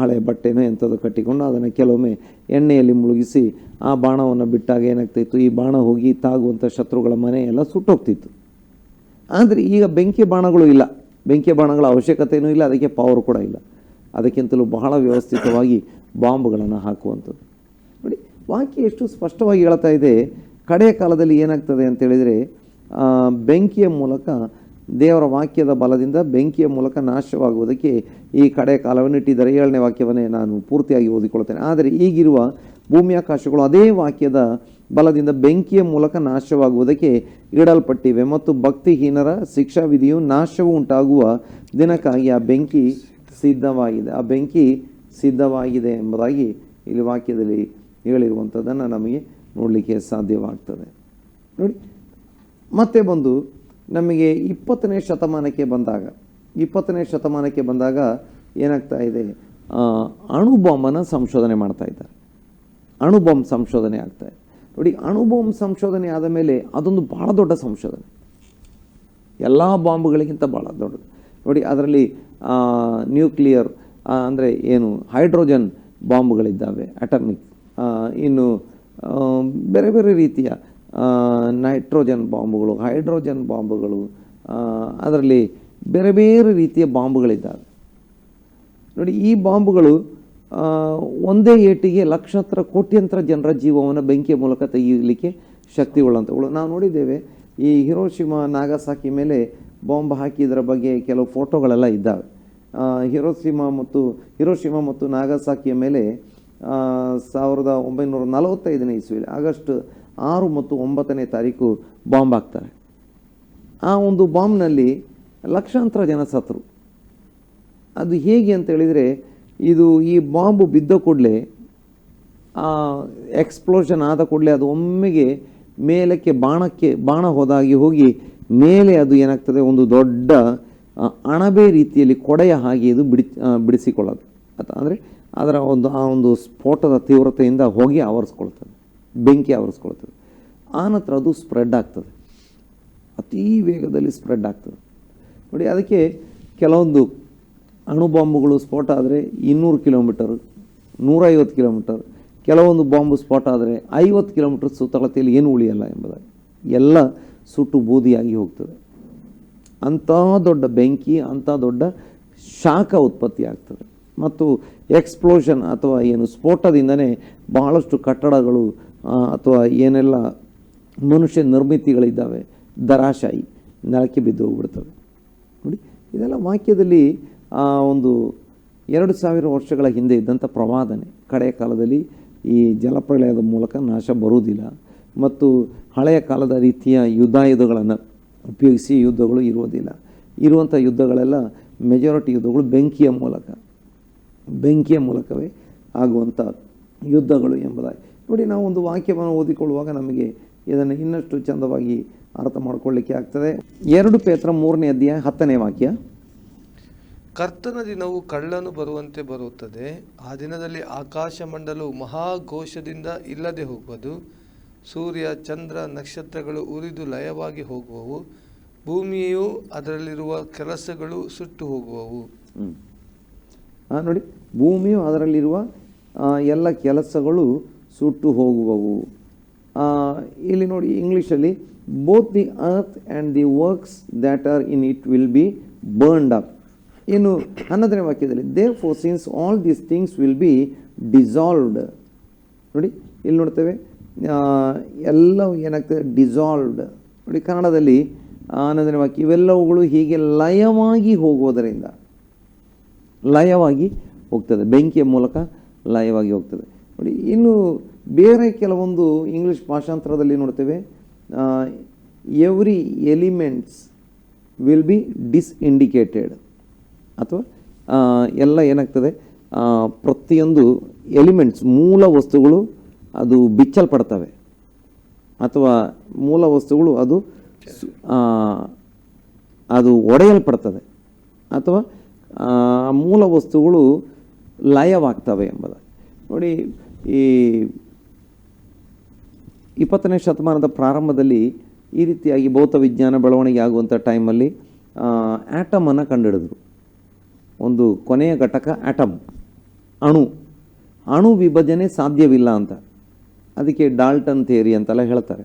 ಹಳೆ ಬಟ್ಟೆನೋ ಎಂಥದ್ದು ಕಟ್ಟಿಕೊಂಡು ಅದನ್ನು ಕೆಲವೊಮ್ಮೆ ಎಣ್ಣೆಯಲ್ಲಿ ಮುಳುಗಿಸಿ ಆ ಬಾಣವನ್ನು ಬಿಟ್ಟಾಗ ಏನಾಗ್ತಾಯಿತ್ತು ಈ ಬಾಣ ಹೋಗಿ ತಾಗುವಂಥ ಶತ್ರುಗಳ ಮನೆ ಎಲ್ಲ ಸುಟ್ಟೋಗ್ತಿತ್ತು. ಆದರೆ ಈಗ ಬೆಂಕಿ ಬಾಣಗಳು ಇಲ್ಲ. ಬೆಂಕಿ ಬಾಣಗಳ ಅವಶ್ಯಕತೆಯೂ ಇಲ್ಲ, ಅದಕ್ಕೆ ಪವರ್ ಕೂಡ ಇಲ್ಲ. ಅದಕ್ಕಿಂತಲೂ ಬಹಳ ವ್ಯವಸ್ಥಿತವಾಗಿ ಬಾಂಬ್ಗಳನ್ನು ಹಾಕುವಂಥದ್ದು. ನೋಡಿ, ವಾಕ್ಯ ಎಷ್ಟು ಸ್ಪಷ್ಟವಾಗಿ ಹೇಳ್ತಾ ಇದೆ. ಕಡೆಯ ಕಾಲದಲ್ಲಿ ಏನಾಗ್ತದೆ ಅಂತೇಳಿದರೆ ಬೆಂಕಿಯ ಮೂಲಕ ದೇವರ ವಾಕ್ಯದ ಬಲದಿಂದ ಬೆಂಕಿಯ ಮೂಲಕ ನಾಶವಾಗುವುದಕ್ಕೆ ಈ ಕಡೆಯ ಕಾಲವನ್ನು ಇಟ್ಟಿದ್ದಾರೆ. ಏಳನೇ ವಾಕ್ಯವನ್ನೇ ನಾನು ಪೂರ್ತಿಯಾಗಿ ಓದಿಕೊಳ್ತೇನೆ. ಆದರೆ ಈಗಿರುವ ಭೂಮಿಯಾಕಾಶಗಳು ಅದೇ ವಾಕ್ಯದ ಬಲದಿಂದ ಬೆಂಕಿಯ ಮೂಲಕ ನಾಶವಾಗುವುದಕ್ಕೆ ಇಡಲ್ಪಟ್ಟಿವೆ ಮತ್ತು ಭಕ್ತಿಹೀನರ ಶಿಕ್ಷಾವಿಧಿಯು ನಾಶವು ಉಂಟಾಗುವ ದಿನಕ್ಕಾಗಿ ಆ ಬೆಂಕಿ ಸಿದ್ಧವಾಗಿದೆ. ಆ ಬೆಂಕಿ ಸಿದ್ಧವಾಗಿದೆ ಎಂಬುದಾಗಿ ಇಲ್ಲಿ ವಾಕ್ಯದಲ್ಲಿ ಹೇಳಿರುವಂಥದ್ದನ್ನು ನಮಗೆ ನೋಡಲಿಕ್ಕೆ ಸಾಧ್ಯವಾಗ್ತದೆ. ನೋಡಿ, ಮತ್ತೆ ಬಂದು ನಮಗೆ ಇಪ್ಪತ್ತನೇ ಶತಮಾನಕ್ಕೆ ಬಂದಾಗ, ಇಪ್ಪತ್ತನೇ ಶತಮಾನಕ್ಕೆ ಬಂದಾಗ ಏನಾಗ್ತಾ ಇದೆ? ಅಣುಬಾಂಬನ್ನು ಅಣು ಬಾಂಬನ್ನು ಸಂಶೋಧನೆ ಮಾಡ್ತಾ ಇದ್ದಾರೆ. ಅಣು ಬಾಂಬ್ ಸಂಶೋಧನೆ ಆಗ್ತಾ ಇದೆ. ನೋಡಿ ಅಣು ಬಾಂಬ್ ಸಂಶೋಧನೆ ಆದ ಮೇಲೆ ಅದೊಂದು ಭಾಳ ದೊಡ್ಡ ಸಂಶೋಧನೆ. ಎಲ್ಲ ಬಾಂಬ್ಗಳಿಗಿಂತ ಭಾಳ ದೊಡ್ಡದು. ನೋಡಿ, ಅದರಲ್ಲಿ ನ್ಯೂಕ್ಲಿಯರ್ ಅಂದರೆ ಏನು, ಹೈಡ್ರೋಜನ್ ಬಾಂಬ್ಗಳಿದ್ದಾವೆ ಅಟಮಿಕ್ ಇನ್ನು ಬೇರೆ ಬೇರೆ ರೀತಿಯ ನೈಟ್ರೋಜನ್ ಬಾಂಬುಗಳು, ಹೈಡ್ರೋಜನ್ ಬಾಂಬುಗಳು ಅದರಲ್ಲಿ ಬೇರೆ ಬೇರೆ ರೀತಿಯ ಬಾಂಬುಗಳಿದ್ದಾವೆ. ನೋಡಿ, ಈ ಬಾಂಬುಗಳು ಒಂದೇ ಏಟಿಗೆ ಲಕ್ಷಾಂತರ ಕೋಟ್ಯಂತರ ಜನರ ಜೀವವನ್ನು ಬೆಂಕಿಯ ಮೂಲಕ ತೆಗೆಯಲಿಕ್ಕೆ ಶಕ್ತಿ ಉಳ್ಳಂಥವುಗಳು ನಾವು ನೋಡಿದ್ದೇವೆ, ಈ ಹಿರೋಶಿಮಾ ನಾಗಸಾಕಿ ಮೇಲೆ ಬಾಂಬ್ ಹಾಕಿದರ ಬಗ್ಗೆ ಕೆಲವು ಫೋಟೋಗಳೆಲ್ಲ ಇದ್ದಾವೆ. ಹಿರೋಶಿಮಾ ಮತ್ತು ಹಿರೋಶಿಮಾ ಮತ್ತು ನಾಗಸಾಕಿಯ ಮೇಲೆ ಸಾವಿರದ ಒಂಬೈನೂರ ನಲವತ್ತೈದನೇ ಇಸ್ವಿಯಲ್ಲಿ ಆಗಸ್ಟ್ ಆರು ಮತ್ತು ಒಂಬತ್ತನೇ ತಾರೀಕು ಬಾಂಬ್ ಹಾಕ್ತಾರೆ. ಆ ಒಂದು ಬಾಂಬ್ನಲ್ಲಿ ಲಕ್ಷಾಂತರ ಜನ ಸತ್ರು. ಅದು ಹೇಗೆ ಅಂತ ಹೇಳಿದರೆ ಇದು ಈ ಬಾಂಬು ಬಿದ್ದ ಕೂಡಲೇ ಎಕ್ಸ್ಪ್ಲೋಷನ್ ಆದ ಕೂಡಲೇ ಅದು ಒಮ್ಮೆಗೆ ಮೇಲಕ್ಕೆ ಬಾಣಕ್ಕೆ, ಬಾಣ ಹೋದಾಗಿ ಹೋಗಿ ಮೇಲೆ ಅದು ಏನಾಗ್ತದೆ, ಒಂದು ದೊಡ್ಡ ಅಣಬೆ ರೀತಿಯಲ್ಲಿ ಕೊಡೆಯ ಹಾಗೆ ಇದು ಬಿಡಿ ಬಿಡಿಸಿಕೊಳ್ಳೋದು. ಅಥವಾ ಅಂದರೆ ಅದರ ಒಂದು, ಆ ಒಂದು ಸ್ಫೋಟದ ತೀವ್ರತೆಯಿಂದ ಹೋಗಿ ಆವರಿಸ್ಕೊಳ್ತದೆ, ಬೆಂಕಿ ಆವರಿಸ್ಕೊಳ್ತದೆ. ಆನಂತರ ಅದು ಸ್ಪ್ರೆಡ್ ಆಗ್ತದೆ. ಅತೀ ವೇಗದಲ್ಲಿ ಸ್ಪ್ರೆಡ್ ಆಗ್ತದೆ. ನೋಡಿ, ಅದಕ್ಕೆ ಕೆಲವೊಂದು ಅಣು ಬಾಂಬುಗಳು ಸ್ಫೋಟ ಆದರೆ ಇನ್ನೂರು ಕಿಲೋಮೀಟರ್, ನೂರೈವತ್ತು ಕಿಲೋಮೀಟರ್. ಕೆಲವೊಂದು ಬಾಂಬು ಸ್ಫೋಟ ಆದರೆ ಐವತ್ತು ಕಿಲೋಮೀಟರ್ ಸುತ್ತಳತೆಯಲ್ಲಿ ಏನು ಉಳಿಯಲ್ಲ ಎಂಬುದಾಗಿ. ಎಲ್ಲ ಸುಟ್ಟು ಬೂದಿಯಾಗಿ ಹೋಗ್ತದೆ. ಅಂಥ ದೊಡ್ಡ ಬೆಂಕಿ, ಅಂಥ ದೊಡ್ಡ ಶಾಖ ಉತ್ಪತ್ತಿ ಆಗ್ತದೆ. ಮತ್ತು ಎಕ್ಸ್ಪ್ಲೋಷನ್ ಅಥವಾ ಏನು ಸ್ಫೋಟದಿಂದನೇ ಬಹಳಷ್ಟು ಕಟ್ಟಡಗಳು ಅಥವಾ ಏನೆಲ್ಲ ಮನುಷ್ಯ ನಿರ್ಮಿತಿಗಳಿದ್ದಾವೆ ದರಾಶಾಯಿ ನೆಲಕ್ಕೆ ಬಿದ್ದು ಹೋಗ್ಬಿಡ್ತವೆ ನೋಡಿ, ಇದೆಲ್ಲ ವಾಕ್ಯದಲ್ಲಿ ಆ, ಒಂದು ಎರಡು ಸಾವಿರ ವರ್ಷಗಳ ಹಿಂದೆ ಇದ್ದಂಥ ಪ್ರವಾದನೆ. ಕಡೆಯ ಕಾಲದಲ್ಲಿ ಈ ಜಲಪ್ರಳಯದ ಮೂಲಕ ನಾಶ ಬರುವುದಿಲ್ಲ. ಮತ್ತು ಹಳೆಯ ಕಾಲದ ರೀತಿಯ ಯುದ್ಧಾಯುಧಗಳನ್ನು ಉಪಯೋಗಿಸಿ ಯುದ್ಧಗಳು ಇರುವುದಿಲ್ಲ. ಇರುವಂಥ ಯುದ್ಧಗಳೆಲ್ಲ ಮೆಜಾರಿಟಿ ಯುದ್ಧಗಳು ಬೆಂಕಿಯ ಮೂಲಕ, ಬೆಂಕಿಯ ಮೂಲಕವೇ ಆಗುವಂಥ ಯುದ್ಧಗಳು ಎಂಬುದಾಗಿ. ನೋಡಿ, ನಾವು ಒಂದು ವಾಕ್ಯವನ್ನು ಓದಿಕೊಳ್ಳುವಾಗ ನಮಗೆ ಇದನ್ನು ಇನ್ನಷ್ಟು ಚಂದವಾಗಿ ಅರ್ಥ ಮಾಡಿಕೊಳ್ಳಿಕ್ಕೆ ಆಗ್ತದೆ. ಎರಡು ಪೇತ್ರ ಮೂರನೇ ಅಧ್ಯಾಯ ಹತ್ತನೇ ವಾಕ್ಯ. ಕರ್ತನ ದಿನವು ಕಳ್ಳನು ಬರುವಂತೆ ಬರುತ್ತದೆ. ಆ ದಿನದಲ್ಲಿ ಆಕಾಶ ಮಂಡಲವು ಮಹಾಘೋಷದಿಂದ ಇಲ್ಲದೆ ಹೋಗುವುದು. ಸೂರ್ಯ, ಚಂದ್ರ, ನಕ್ಷತ್ರಗಳು ಉರಿದು ಲಯವಾಗಿ ಹೋಗುವವು. ಭೂಮಿಯು ಅದರಲ್ಲಿರುವ ಕೆಲಸಗಳು ಸುಟ್ಟು ಹೋಗುವವು. ನೋಡಿ, ಭೂಮಿಯು ಅದರಲ್ಲಿರುವ ಎಲ್ಲ ಕೆಲಸಗಳು ಸುಟ್ಟು ಹೋಗುವವು. ಇಲ್ಲಿ ನೋಡಿ ಇಂಗ್ಲೀಷಲ್ಲಿ both the earth and the works that are in it will be burned up ಇನ್ನು ಹನ್ನೊಂದನೇ ವಾಕ್ಯದಲ್ಲಿ therefore since all these things will be dissolved ನೋಡಿ, ಇಲ್ಲಿ ನೋಡ್ತೇವೆ ಎಲ್ಲವೂ ಏನಾಗ್ತದೆ? ಡಿಸಾಲ್ವ್ಡ್ ನೋಡಿ, ಕನ್ನಡದಲ್ಲಿ ಹನ್ನೊಂದನೇ ವಾಕ್ಯ, ಇವೆಲ್ಲವುಗಳು ಹೀಗೆ ಲಯವಾಗಿ ಹೋಗುವುದರಿಂದ, ಲಯವಾಗಿ ಹೋಗ್ತದೆ, ಬೆಂಕಿಯ ಮೂಲಕ ಲಯವಾಗಿ ಹೋಗ್ತದೆ. ನೋಡಿ, ಇನ್ನು ಬೇರೆ ಕೆಲವೊಂದು ಇಂಗ್ಲೀಷ್ ಭಾಷಾಂತರದಲ್ಲಿ ನೋಡ್ತೇವೆ every elements will be disintegrated ಅಥವಾ ಎಲ್ಲ ಏನಾಗ್ತದೆ? ಪ್ರತಿಯೊಂದು ಎಲಿಮೆಂಟ್ಸ್, ಮೂಲ ವಸ್ತುಗಳು ಅದು ಬಿಚ್ಚಲ್ಪಡ್ತವೆ. ಅಥವಾ ಮೂಲ ವಸ್ತುಗಳು ಅದು ಅದು ಒಡೆಯಲ್ಪಡ್ತದೆ ಅಥವಾ ಮೂಲ ವಸ್ತುಗಳು ಲಯವಾಗ್ತವೆ ಎಂಬುದಾಗಿ ನೋಡಿ, ಈ ಇಪ್ಪತ್ತನೇ ಶತಮಾನದ ಪ್ರಾರಂಭದಲ್ಲಿ ಈ ರೀತಿಯಾಗಿ ಭೌತ ವಿಜ್ಞಾನ ಬೆಳವಣಿಗೆ ಆಗುವಂಥ ಟೈಮಲ್ಲಿ ಆ್ಯಟಮನ್ನು ಕಂಡುಹಿಡಿದ್ರು. ಒಂದು ಕೊನೆಯ ಘಟಕ ಆಟಮ್ ಅಣು. ಅಣು ವಿಭಜನೆ ಸಾಧ್ಯವಿಲ್ಲ ಅಂತ. ಅದಕ್ಕೆ ಡಾಲ್ಟನ್ ಥಿಯರಿ ಅಂತೆಲ್ಲ ಹೇಳ್ತಾರೆ.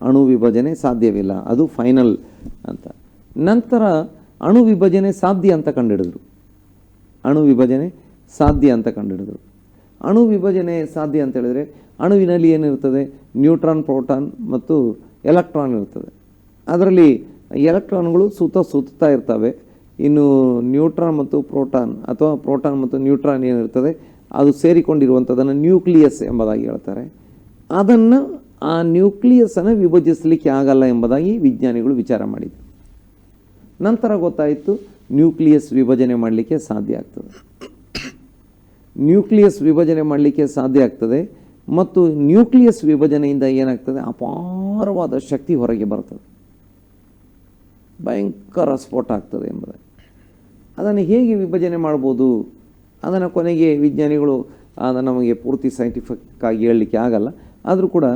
ಅಣು ವಿಭಜನೆ ಸಾಧ್ಯವಿಲ್ಲ, ಅದು ಫೈನಲ್ ಅಂತ. ನಂತರ ಅಣು ವಿಭಜನೆ ಸಾಧ್ಯ ಅಂತ ಕಂಡುಹಿಡಿದ್ರು ಅಣು ವಿಭಜನೆ ಸಾಧ್ಯ ಅಂತ ಕಂಡುಹಿಡಿದ್ರು ಅಣು ವಿಭಜನೆ ಸಾಧ್ಯ ಅಂತ ಹೇಳಿದರೆ ಅಣುವಿನಲ್ಲಿ ಏನಿರ್ತದೆ ನ್ಯೂಟ್ರಾನ್, ಪ್ರೋಟಾನ್ ಮತ್ತು ಎಲೆಕ್ಟ್ರಾನ್ ಇರ್ತದೆ ಅದರಲ್ಲಿ ಎಲೆಕ್ಟ್ರಾನ್ಗಳು ಸುತ್ತ ಸುತ್ತಾ ಇರ್ತವೆ. ಇನ್ನು ನ್ಯೂಟ್ರಾನ್ ಮತ್ತು ಪ್ರೋಟಾನ್ ಅಥವಾ ಪ್ರೋಟಾನ್ ಮತ್ತು ನ್ಯೂಟ್ರಾನ್ ಏನಿರ್ತದೆ ಅದು ಸೇರಿಕೊಂಡಿರುವಂಥದ್ದನ್ನು ನ್ಯೂಕ್ಲಿಯಸ್ ಎಂಬುದಾಗಿ ಹೇಳ್ತಾರೆ. ಅದನ್ನು ಆ ನ್ಯೂಕ್ಲಿಯಸ್ಸನ್ನು ವಿಭಜಿಸಲಿಕ್ಕೆ ಆಗಲ್ಲ ಎಂಬುದಾಗಿ ವಿಜ್ಞಾನಿಗಳು ವಿಚಾರ ಮಾಡಿದರು. ನಂತರ ಗೊತ್ತಾಯಿತು, ನ್ಯೂಕ್ಲಿಯಸ್ ವಿಭಜನೆ ಮಾಡಲಿಕ್ಕೆ ಸಾಧ್ಯ ಆಗ್ತದೆ. ನ್ಯೂಕ್ಲಿಯಸ್ ವಿಭಜನೆ ಮಾಡಲಿಕ್ಕೆ ಸಾಧ್ಯ ಆಗ್ತದೆ ಮತ್ತು ನ್ಯೂಕ್ಲಿಯಸ್ ವಿಭಜನೆಯಿಂದ ಏನಾಗ್ತದೆ, ಅಪಾರವಾದ ಶಕ್ತಿ ಹೊರಗೆ ಬರ್ತದೆ. ಭಯಂಕರ ಸ್ಫೋಟ ಆಗ್ತದೆ ಎಂಬುದಾಗಿ. ಅದನ್ನು ಹೇಗೆ ವಿಭಜನೆ ಮಾಡ್ಬೋದು? ಅದನ್ನು ಕೊನೆಗೆ ವಿಜ್ಞಾನಿಗಳು ಅದು ನಮಗೆ ಪೂರ್ತಿ ಸೈಂಟಿಫಿಕ್ ಆಗಿ ಹೇಳಲಿಕ್ಕೆ ಆಗಲ್ಲ. ಆದರೂ ಕೂಡ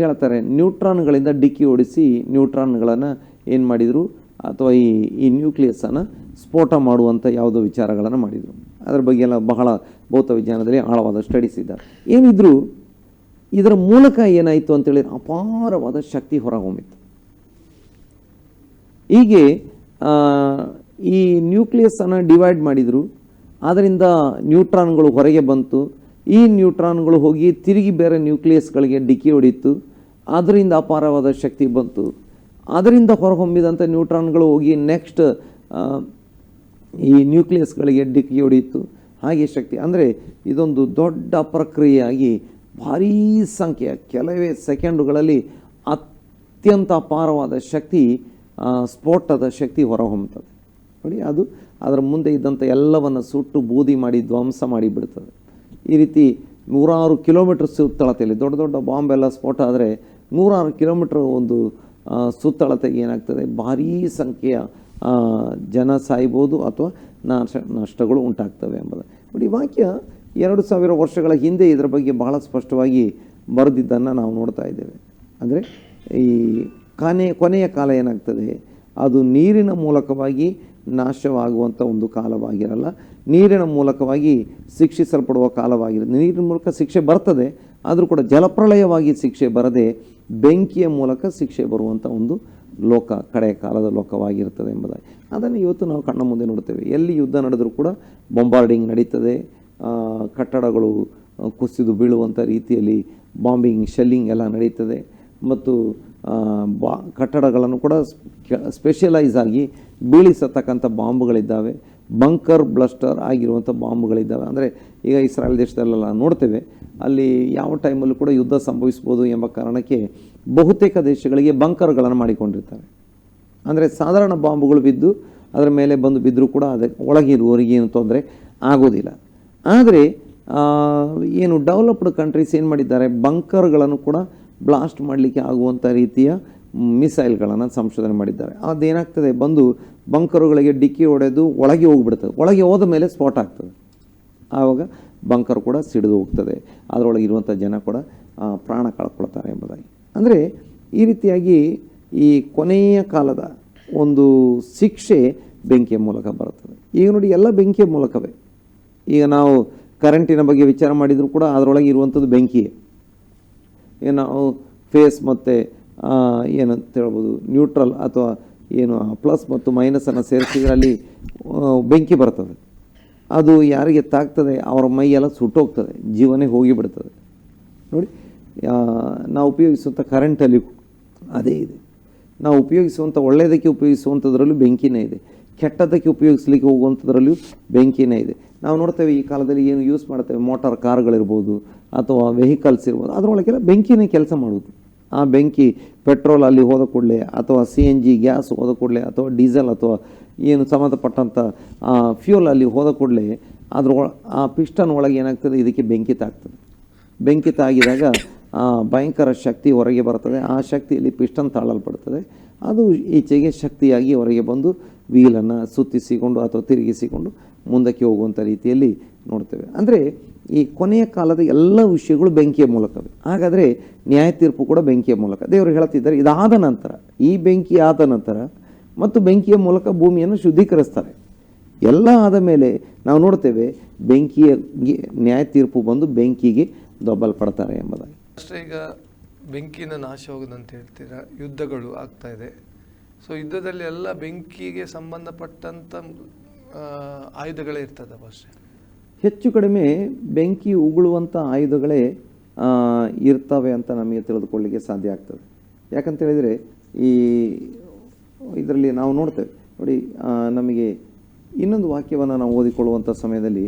ಹೇಳ್ತಾರೆ, ನ್ಯೂಟ್ರಾನ್ಗಳಿಂದ ಡಿಕ್ಕಿ ಹೊಡಿಸಿ ನ್ಯೂಟ್ರಾನ್ಗಳನ್ನು ಏನು ಮಾಡಿದರು? ಅಥವಾ ಈ ಈ ನ್ಯೂಕ್ಲಿಯಸ್ಸನ್ನು ಸ್ಫೋಟ ಮಾಡುವಂಥ ಯಾವುದೋ ವಿಚಾರಗಳನ್ನು ಮಾಡಿದರು. ಅದರ ಬಗ್ಗೆ ಎಲ್ಲ ಬಹಳ ಭೌತ ವಿಜ್ಞಾನದಲ್ಲಿ ಆಳವಾದ ಸ್ಟಡೀಸ್ ಇದ್ದಾರೆ. ಏನಿದ್ರು ಇದರ ಮೂಲಕ ಏನಾಯಿತು ಅಂತೇಳಿದ್ರೆ ಅಪಾರವಾದ ಶಕ್ತಿ ಹೊರಹೊಮ್ಮಿತ್ತು ಹೀಗೆ ಈ ನ್ಯೂಕ್ಲಿಯಸ್ಸನ್ನು ಡಿವೈಡ್ ಮಾಡಿದರು. ಅದರಿಂದ ನ್ಯೂಟ್ರಾನ್ಗಳು ಹೊರಗೆ ಬಂತು. ಈ ನ್ಯೂಟ್ರಾನ್ಗಳು ಹೋಗಿ ತಿರುಗಿ ಬೇರೆ ನ್ಯೂಕ್ಲಿಯಸ್ಗಳಿಗೆ ಡಿಕ್ಕಿ ಹೊಡೀತು. ಅದರಿಂದ ಅಪಾರವಾದ ಶಕ್ತಿ ಬಂತು. ಅದರಿಂದ ಹೊರಹೊಮ್ಮಿದಂಥ ನ್ಯೂಟ್ರಾನ್ಗಳು ಹೋಗಿ ನೆಕ್ಸ್ಟ್ ಈ ನ್ಯೂಕ್ಲಿಯಸ್ಗಳಿಗೆ ಡಿಕ್ಕಿ ಹೊಡೀತು. ಹಾಗೆ ಶಕ್ತಿ. ಅಂದರೆ ಇದೊಂದು ದೊಡ್ಡ ಪ್ರಕ್ರಿಯೆಯಾಗಿ ಭಾರೀ ಸಂಖ್ಯೆಯ ಕೆಲವೇ ಸೆಕೆಂಡುಗಳಲ್ಲಿ ಅತ್ಯಂತ ಅಪಾರವಾದ ಶಕ್ತಿ ಸ್ಫೋಟದ ಶಕ್ತಿ ಹೊರಹೊಮ್ಮುತ್ತದೆ ನೋಡಿ ಅದು ಅದರ ಮುಂದೆ ಇದ್ದಂಥ ಎಲ್ಲವನ್ನು ಸುಟ್ಟು ಬೂದಿ ಮಾಡಿ ಧ್ವಂಸ ಮಾಡಿ ಬಿಡ್ತದೆ. ಈ ರೀತಿ ನೂರಾರು ಕಿಲೋಮೀಟರ್ ಸುತ್ತಳತೆಯಲ್ಲಿ ದೊಡ್ಡ ದೊಡ್ಡ ಬಾಂಬ್ ಎಲ್ಲ ಸ್ಫೋಟ ಆದರೆ ನೂರಾರು ಕಿಲೋಮೀಟರ್ ಒಂದು ಸುತ್ತಳತೆಗೆ ಏನಾಗ್ತದೆ? ಭಾರೀ ಸಂಖ್ಯೆಯ ಜನ ಸಾಯ್ಬೋದು ಅಥವಾ ನಾಶ, ನಷ್ಟಗಳು ಉಂಟಾಗ್ತವೆ ಎಂಬುದು. ಬಟ್ ಈ ವಾಕ್ಯ ಎರಡು ಸಾವಿರ ವರ್ಷಗಳ ಹಿಂದೆ ಇದರ ಬಗ್ಗೆ ಬಹಳ ಸ್ಪಷ್ಟವಾಗಿ ಬರೆದಿದ್ದನ್ನು ನಾವು ನೋಡ್ತಾ ಇದ್ದೇವೆ. ಅಂದರೆ ಈ ಕಾನೆ, ಕೊನೆಯ ಕಾಲ ಏನಾಗ್ತದೆ? ಅದು ನೀರಿನ ಮೂಲಕವಾಗಿ ನಾಶವಾಗುವಂಥ ಒಂದು ಕಾಲವಾಗಿರಲ್ಲ. ನೀರಿನ ಮೂಲಕವಾಗಿ ಶಿಕ್ಷಿಸಲ್ಪಡುವ ಕಾಲವಾಗಿರುತ್ತೆ ನೀರಿನ ಮೂಲಕ ಶಿಕ್ಷೆ ಬರ್ತದೆ, ಆದರೂ ಕೂಡ ಜಲಪ್ರಳಯವಾಗಿ ಶಿಕ್ಷೆ ಬರದೆ ಬೆಂಕಿಯ ಮೂಲಕ ಶಿಕ್ಷೆ ಬರುವಂಥ ಒಂದು ಲೋಕ ಕಡೆಯ ಕಾಲದ ಲೋಕವಾಗಿರ್ತದೆ ಎಂಬುದಾಗಿ. ಅದನ್ನು ಇವತ್ತು ನಾವು ಕಣ್ಣ ಮುಂದೆ ನೋಡ್ತೇವೆ ಎಲ್ಲಿ ಯುದ್ಧ ನಡೆದರೂ ಕೂಡ ಬೊಂಬಾರ್ಡಿಂಗ್ ನಡೀತದೆ. ಕಟ್ಟಡಗಳು ಕುಸಿದು ಬೀಳುವಂಥ ರೀತಿಯಲ್ಲಿ ಬಾಂಬಿಂಗ್ ಶೆಲ್ಲಿಂಗ್ ಎಲ್ಲ ನಡೀತದೆ. ಮತ್ತು ಬಾ, ಕಟ್ಟಡಗಳನ್ನು ಕೂಡ ಸ್ಪೆಷಲೈಸ್ ಆಗಿ ಬೀಳಿಸತಕ್ಕಂಥ ಬಾಂಬ್ಗಳಿದ್ದಾವೆ ಬಂಕರ್ ಬ್ಲಸ್ಟರ್ ಆಗಿರುವಂಥ ಬಾಂಬ್ಗಳಿದ್ದಾವೆ. ಅಂದರೆ ಈಗ ಇಸ್ರಾಯೇಲ್ ದೇಶದಲ್ಲೆಲ್ಲ ನೋಡ್ತೇವೆ, ಅಲ್ಲಿ ಯಾವ ಟೈಮಲ್ಲೂ ಕೂಡ ಯುದ್ಧ ಸಂಭವಿಸ್ಬೋದು ಎಂಬ ಕಾರಣಕ್ಕೆ ಬಹುತೇಕ ದೇಶಗಳಿಗೆ ಬಂಕರ್ಗಳನ್ನು ಮಾಡಿಕೊಂಡಿರ್ತಾರೆ. ಅಂದರೆ ಸಾಧಾರಣ ಬಾಂಬುಗಳು ಬಿದ್ದು ಅದರ ಮೇಲೆ ಬಂದು ಬಿದ್ದರೂ ಕೂಡ ಅದಕ್ಕೆ ಒಳಗಿರುವವರಿಗೆ ಏನು ತೊಂದರೆ ಆಗೋದಿಲ್ಲ. ಆದರೆ ಏನು ಡೆವಲಪ್ಡ್ ಕಂಟ್ರೀಸ್ ಏನು ಮಾಡಿದ್ದಾರೆ ಬಂಕರ್ಗಳನ್ನು ಕೂಡ ಬ್ಲಾಸ್ಟ್ ಮಾಡಲಿಕ್ಕೆ ಆಗುವಂಥ ರೀತಿಯ ಮಿಸೈಲ್ಗಳನ್ನು ಸಂಶೋಧನೆ ಮಾಡಿದ್ದಾರೆ. ಅದೇನಾಗ್ತದೆ? ಬಂದು ಬಂಕರುಗಳಿಗೆ ಡಿಕ್ಕಿ ಹೊಡೆದು ಒಳಗೆ ಹೋಗ್ಬಿಡ್ತದೆ. ಒಳಗೆ ಹೋದ ಮೇಲೆ ಸ್ಫೋಟ ಆಗ್ತದೆ. ಆವಾಗ ಬಂಕರ್ ಕೂಡ ಸಿಡಿದು ಹೋಗ್ತದೆ. ಅದರೊಳಗೆ ಇರುವಂಥ ಜನ ಕೂಡ ಪ್ರಾಣ ಕಳ್ಕೊಳ್ತಾರೆ ಎಂಬುದಾಗಿ. ಅಂದರೆ ಈ ರೀತಿಯಾಗಿ ಈ ಕೊನೆಯ ಕಾಲದ ಒಂದು ಶಿಕ್ಷೆ ಬೆಂಕಿಯ ಮೂಲಕ ಬರುತ್ತದೆ. ಈಗ ನೋಡಿ, ಎಲ್ಲ ಬೆಂಕಿಯ ಮೂಲಕವೇ. ಈಗ ನಾವು ಕರೆಂಟಿನ ಬಗ್ಗೆ ವಿಚಾರ ಮಾಡಿದರೂ ಕೂಡ ಅದರೊಳಗೆ ಇರುವಂಥದ್ದು ಬೆಂಕಿಯೇ. ಈಗ ನಾವು ಫೇಸ್ ಮತ್ತು ಏನಂತ ಹೇಳ್ಬೋದು ನ್ಯೂಟ್ರಲ್ ಅಥವಾ ಏನು ಪ್ಲಸ್ ಮತ್ತು ಮೈನಸನ್ನು ಸೇರಿಸಿದ್ರೆ ಅಲ್ಲಿ ಬೆಂಕಿ ಬರ್ತದೆ. ಅದು ಯಾರಿಗೆ ತಾಗ್ತದೆ, ಅವರ ಮೈಯೆಲ್ಲ ಸುಟ್ಟೋಗ್ತದೆ, ಜೀವನೇ ಹೋಗಿಬಿಡ್ತದೆ. ನೋಡಿ ನಾವು ಉಪಯೋಗಿಸುವಂಥ ಕರೆಂಟಲ್ಲಿ ಅದೇ ಇದೆ. ನಾವು ಉಪಯೋಗಿಸುವಂಥ, ಒಳ್ಳೆಯದಕ್ಕೆ ಉಪಯೋಗಿಸುವಂಥದ್ರಲ್ಲೂ ಬೆಂಕಿನೇ ಇದೆ. ಕೆಟ್ಟದಕ್ಕೆ ಉಪಯೋಗಿಸ್ಲಿಕ್ಕೆ ಹೋಗುವಂಥದ್ರಲ್ಲೂ ಬೆಂಕಿನೇ ಇದೆ. ನಾವು ನೋಡ್ತೇವೆ, ಈ ಕಾಲದಲ್ಲಿ ಏನು ಯೂಸ್ ಮಾಡ್ತೇವೆ ಮೋಟಾರ್ ಕಾರ್ಗಳಿರ್ಬೋದು ಅಥವಾ ವೆಹಿಕಲ್ಸ್ ಇರ್ಬೋದು, ಅದರೊಳಗೆಲ್ಲ ಬೆಂಕಿನೇ ಕೆಲಸ ಮಾಡುವುದು ಆ ಬೆಂಕಿ ಪೆಟ್ರೋಲ್ ಅಲ್ಲಿ ಹೋದ ಕೂಡಲೇ ಅಥವಾ ಸಿ ಎನ್ ಜಿ ಗ್ಯಾಸ್ ಹೋದ ಕೂಡಲೇ ಅಥವಾ ಡೀಸೆಲ್ ಅಥವಾ ಏನು ಸಂಬಂಧಪಟ್ಟಂಥ ಫ್ಯೂಲ್ ಅಲ್ಲಿ ಹೋದ ಕೂಡಲೇ ಅದ್ರ, ಆ ಪಿಸ್ಟನ್ ಒಳಗೆ ಏನಾಗ್ತದೆ? ಇದಕ್ಕೆ ಬೆಂಕಿ ತಾಗ್ತದೆ. ಬೆಂಕಿ ತಾಗಿದಾಗ ಭಯಂಕರ ಶಕ್ತಿ ಹೊರಗೆ ಬರ್ತದೆ. ಆ ಶಕ್ತಿಯಲ್ಲಿ ಪಿಸ್ಟನ್ ತಾಳಲ್ಪಡ್ತದೆ. ಅದು ಈಚೆಗೆ ಶಕ್ತಿಯಾಗಿ ಹೊರಗೆ ಬಂದು ವೀಲನ್ನು ಸುತ್ತಿಸಿಕೊಂಡು ಅಥವಾ ತಿರುಗಿಸಿಕೊಂಡು ಮುಂದಕ್ಕೆ ಹೋಗುವಂಥ ರೀತಿಯಲ್ಲಿ ನೋಡ್ತೇವೆ. ಅಂದರೆ ಈ ಕೊನೆಯ ಕಾಲದ ಎಲ್ಲ ವಿಷಯಗಳು ಬೆಂಕಿಯ ಮೂಲಕವೇ. ಹಾಗಾದರೆ ನ್ಯಾಯ ತೀರ್ಪು ಕೂಡ ಬೆಂಕಿಯ ಮೂಲಕ. ದೇವರು ಹೇಳ್ತಿದ್ದಾರೆ, ಇದಾದ ನಂತರ, ಈ ಬೆಂಕಿ ಆದ ನಂತರ ಮತ್ತು ಬೆಂಕಿಯ ಮೂಲಕ ಭೂಮಿಯನ್ನು ಶುದ್ಧೀಕರಿಸ್ತಾರೆ. ಎಲ್ಲ ಆದ ಮೇಲೆ ನಾವು ನೋಡ್ತೇವೆ, ಬೆಂಕಿಯ ನ್ಯಾಯ ತೀರ್ಪು ಬಂದು ಬೆಂಕಿಗೆ ದೊಬ್ಬಲ್ಪಡ್ತಾರೆ ಎಂಬುದಾಗಿ. ಅಷ್ಟೇ ಈಗ ಬೆಂಕಿನ ನಾಶ ಹೋಗುದಂತ ಹೇಳ್ತೀರಾ? ಯುದ್ಧಗಳು ಆಗ್ತಾ ಇದೆ. ಸೊ ಯುದ್ಧದಲ್ಲಿ ಎಲ್ಲ ಬೆಂಕಿಗೆ ಸಂಬಂಧಪಟ್ಟಂಥ ಆಯುಧಗಳೇ ಇರ್ತದೆ ಅಷ್ಟೇ. ಹೆಚ್ಚು ಕಡಿಮೆ ಬೆಂಕಿ ಉಗುಳುವಂಥ ಆಯುಧಗಳೇ ಇರ್ತವೆ ಅಂತ ನಮಗೆ ತಿಳಿದುಕೊಳ್ಳಿಕ್ಕೆ ಸಾಧ್ಯ ಆಗ್ತದೆ. ಯಾಕಂತ ಹೇಳಿದರೆ, ಈ ಇದರಲ್ಲಿ ನಾವು ನೋಡ್ತೇವೆ, ನೋಡಿ ನಮಗೆ ಇನ್ನೊಂದು ವಾಕ್ಯವನ್ನು ನಾವು ಓದಿಕೊಳ್ಳುವಂಥ ಸಮಯದಲ್ಲಿ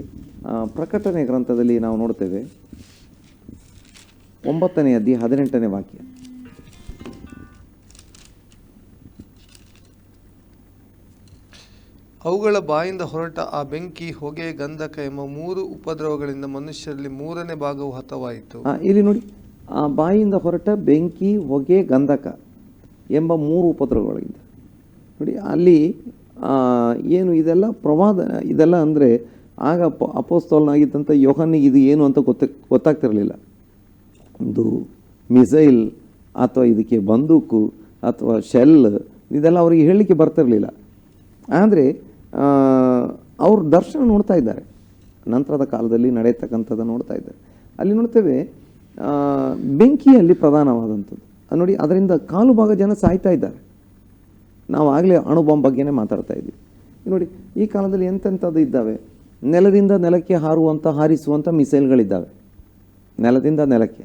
ಪ್ರಕಟಣೆ ಗ್ರಂಥದಲ್ಲಿ ನಾವು ನೋಡ್ತೇವೆ, ಒಂಬತ್ತನೇ ಅದಿ ಹದಿನೆಂಟನೇ ವಾಕ್ಯ. ಅವುಗಳ ಬಾಯಿಂದ ಹೊರಟ ಆ ಬೆಂಕಿ, ಹೊಗೆ, ಗಂಧಕ ಎಂಬ ಮೂರು ಉಪದ್ರವಗಳಿಂದ ಮನುಷ್ಯರಲ್ಲಿ ಮೂರನೇ ಭಾಗವು ಹತವಾಯಿತು. ಇಲ್ಲಿ ನೋಡಿ. ಆ ಬಾಯಿಂದ ಹೊರಟ ಬೆಂಕಿ, ಹೊಗೆ, ಗಂಧಕ ಎಂಬ ಮೂರು ಉಪದ್ರವಗಳಿಂದ. ನೋಡಿ, ಅಲ್ಲಿ ಏನು ಇದೆಲ್ಲ ಪ್ರವಾದ, ಇದೆಲ್ಲ ಅಂದರೆ ಆಗ ಅಪ, ಅಪೋಸ್ತೋಲನಾಗಿದ್ದಂಥ ಯೋಹನಿಗೆ ಇದು ಏನು ಅಂತ ಗೊತ್ತ, ಗೊತ್ತಾಗ್ತಿರಲಿಲ್ಲ. ಒಂದು ಮಿಸೈಲ್ ಅಥವಾ ಇದಕ್ಕೆ ಬಂದೂಕು ಅಥವಾ ಶೆಲ್, ಇದೆಲ್ಲ ಅವರಿಗೆ ಹೇಳಲಿಕ್ಕೆ ಬರ್ತಿರಲಿಲ್ಲ. ಆದರೆ ಅವ್ರ ದರ್ಶನ ನೋಡ್ತಾ ಇದ್ದಾರೆ. ನಂತರದ ಕಾಲದಲ್ಲಿ ನಡೆಯತಕ್ಕಂಥದ್ದು ನೋಡ್ತಾ ಇದ್ದಾರೆ. ಅಲ್ಲಿ ನೋಡ್ತೇವೆ ಬೆಂಕಿಯಲ್ಲಿ ಪ್ರಧಾನವಾದಂಥದ್ದು. ನೋಡಿ, ಅದರಿಂದ ಕಾಲು ಭಾಗ ಜನ ಸಾಯ್ತಾ ಇದ್ದಾರೆ. ನಾವು ಆಗಲೇ ಅಣುಬಾಂಬ್ ಬಗ್ಗೆನೇ ಮಾತಾಡ್ತಾ ಇದ್ದೀವಿ. ನೋಡಿ, ಈ ಕಾಲದಲ್ಲಿ ಎಂತೆಂಥದ್ದು ಇದ್ದಾವೆ? ನೆಲದಿಂದ ನೆಲಕ್ಕೆ ಹಾರುವಂಥ, ಹಾರಿಸುವಂಥ ಮಿಸೈಲ್ಗಳಿದ್ದಾವೆ. ನೆಲದಿಂದ ನೆಲಕ್ಕೆ.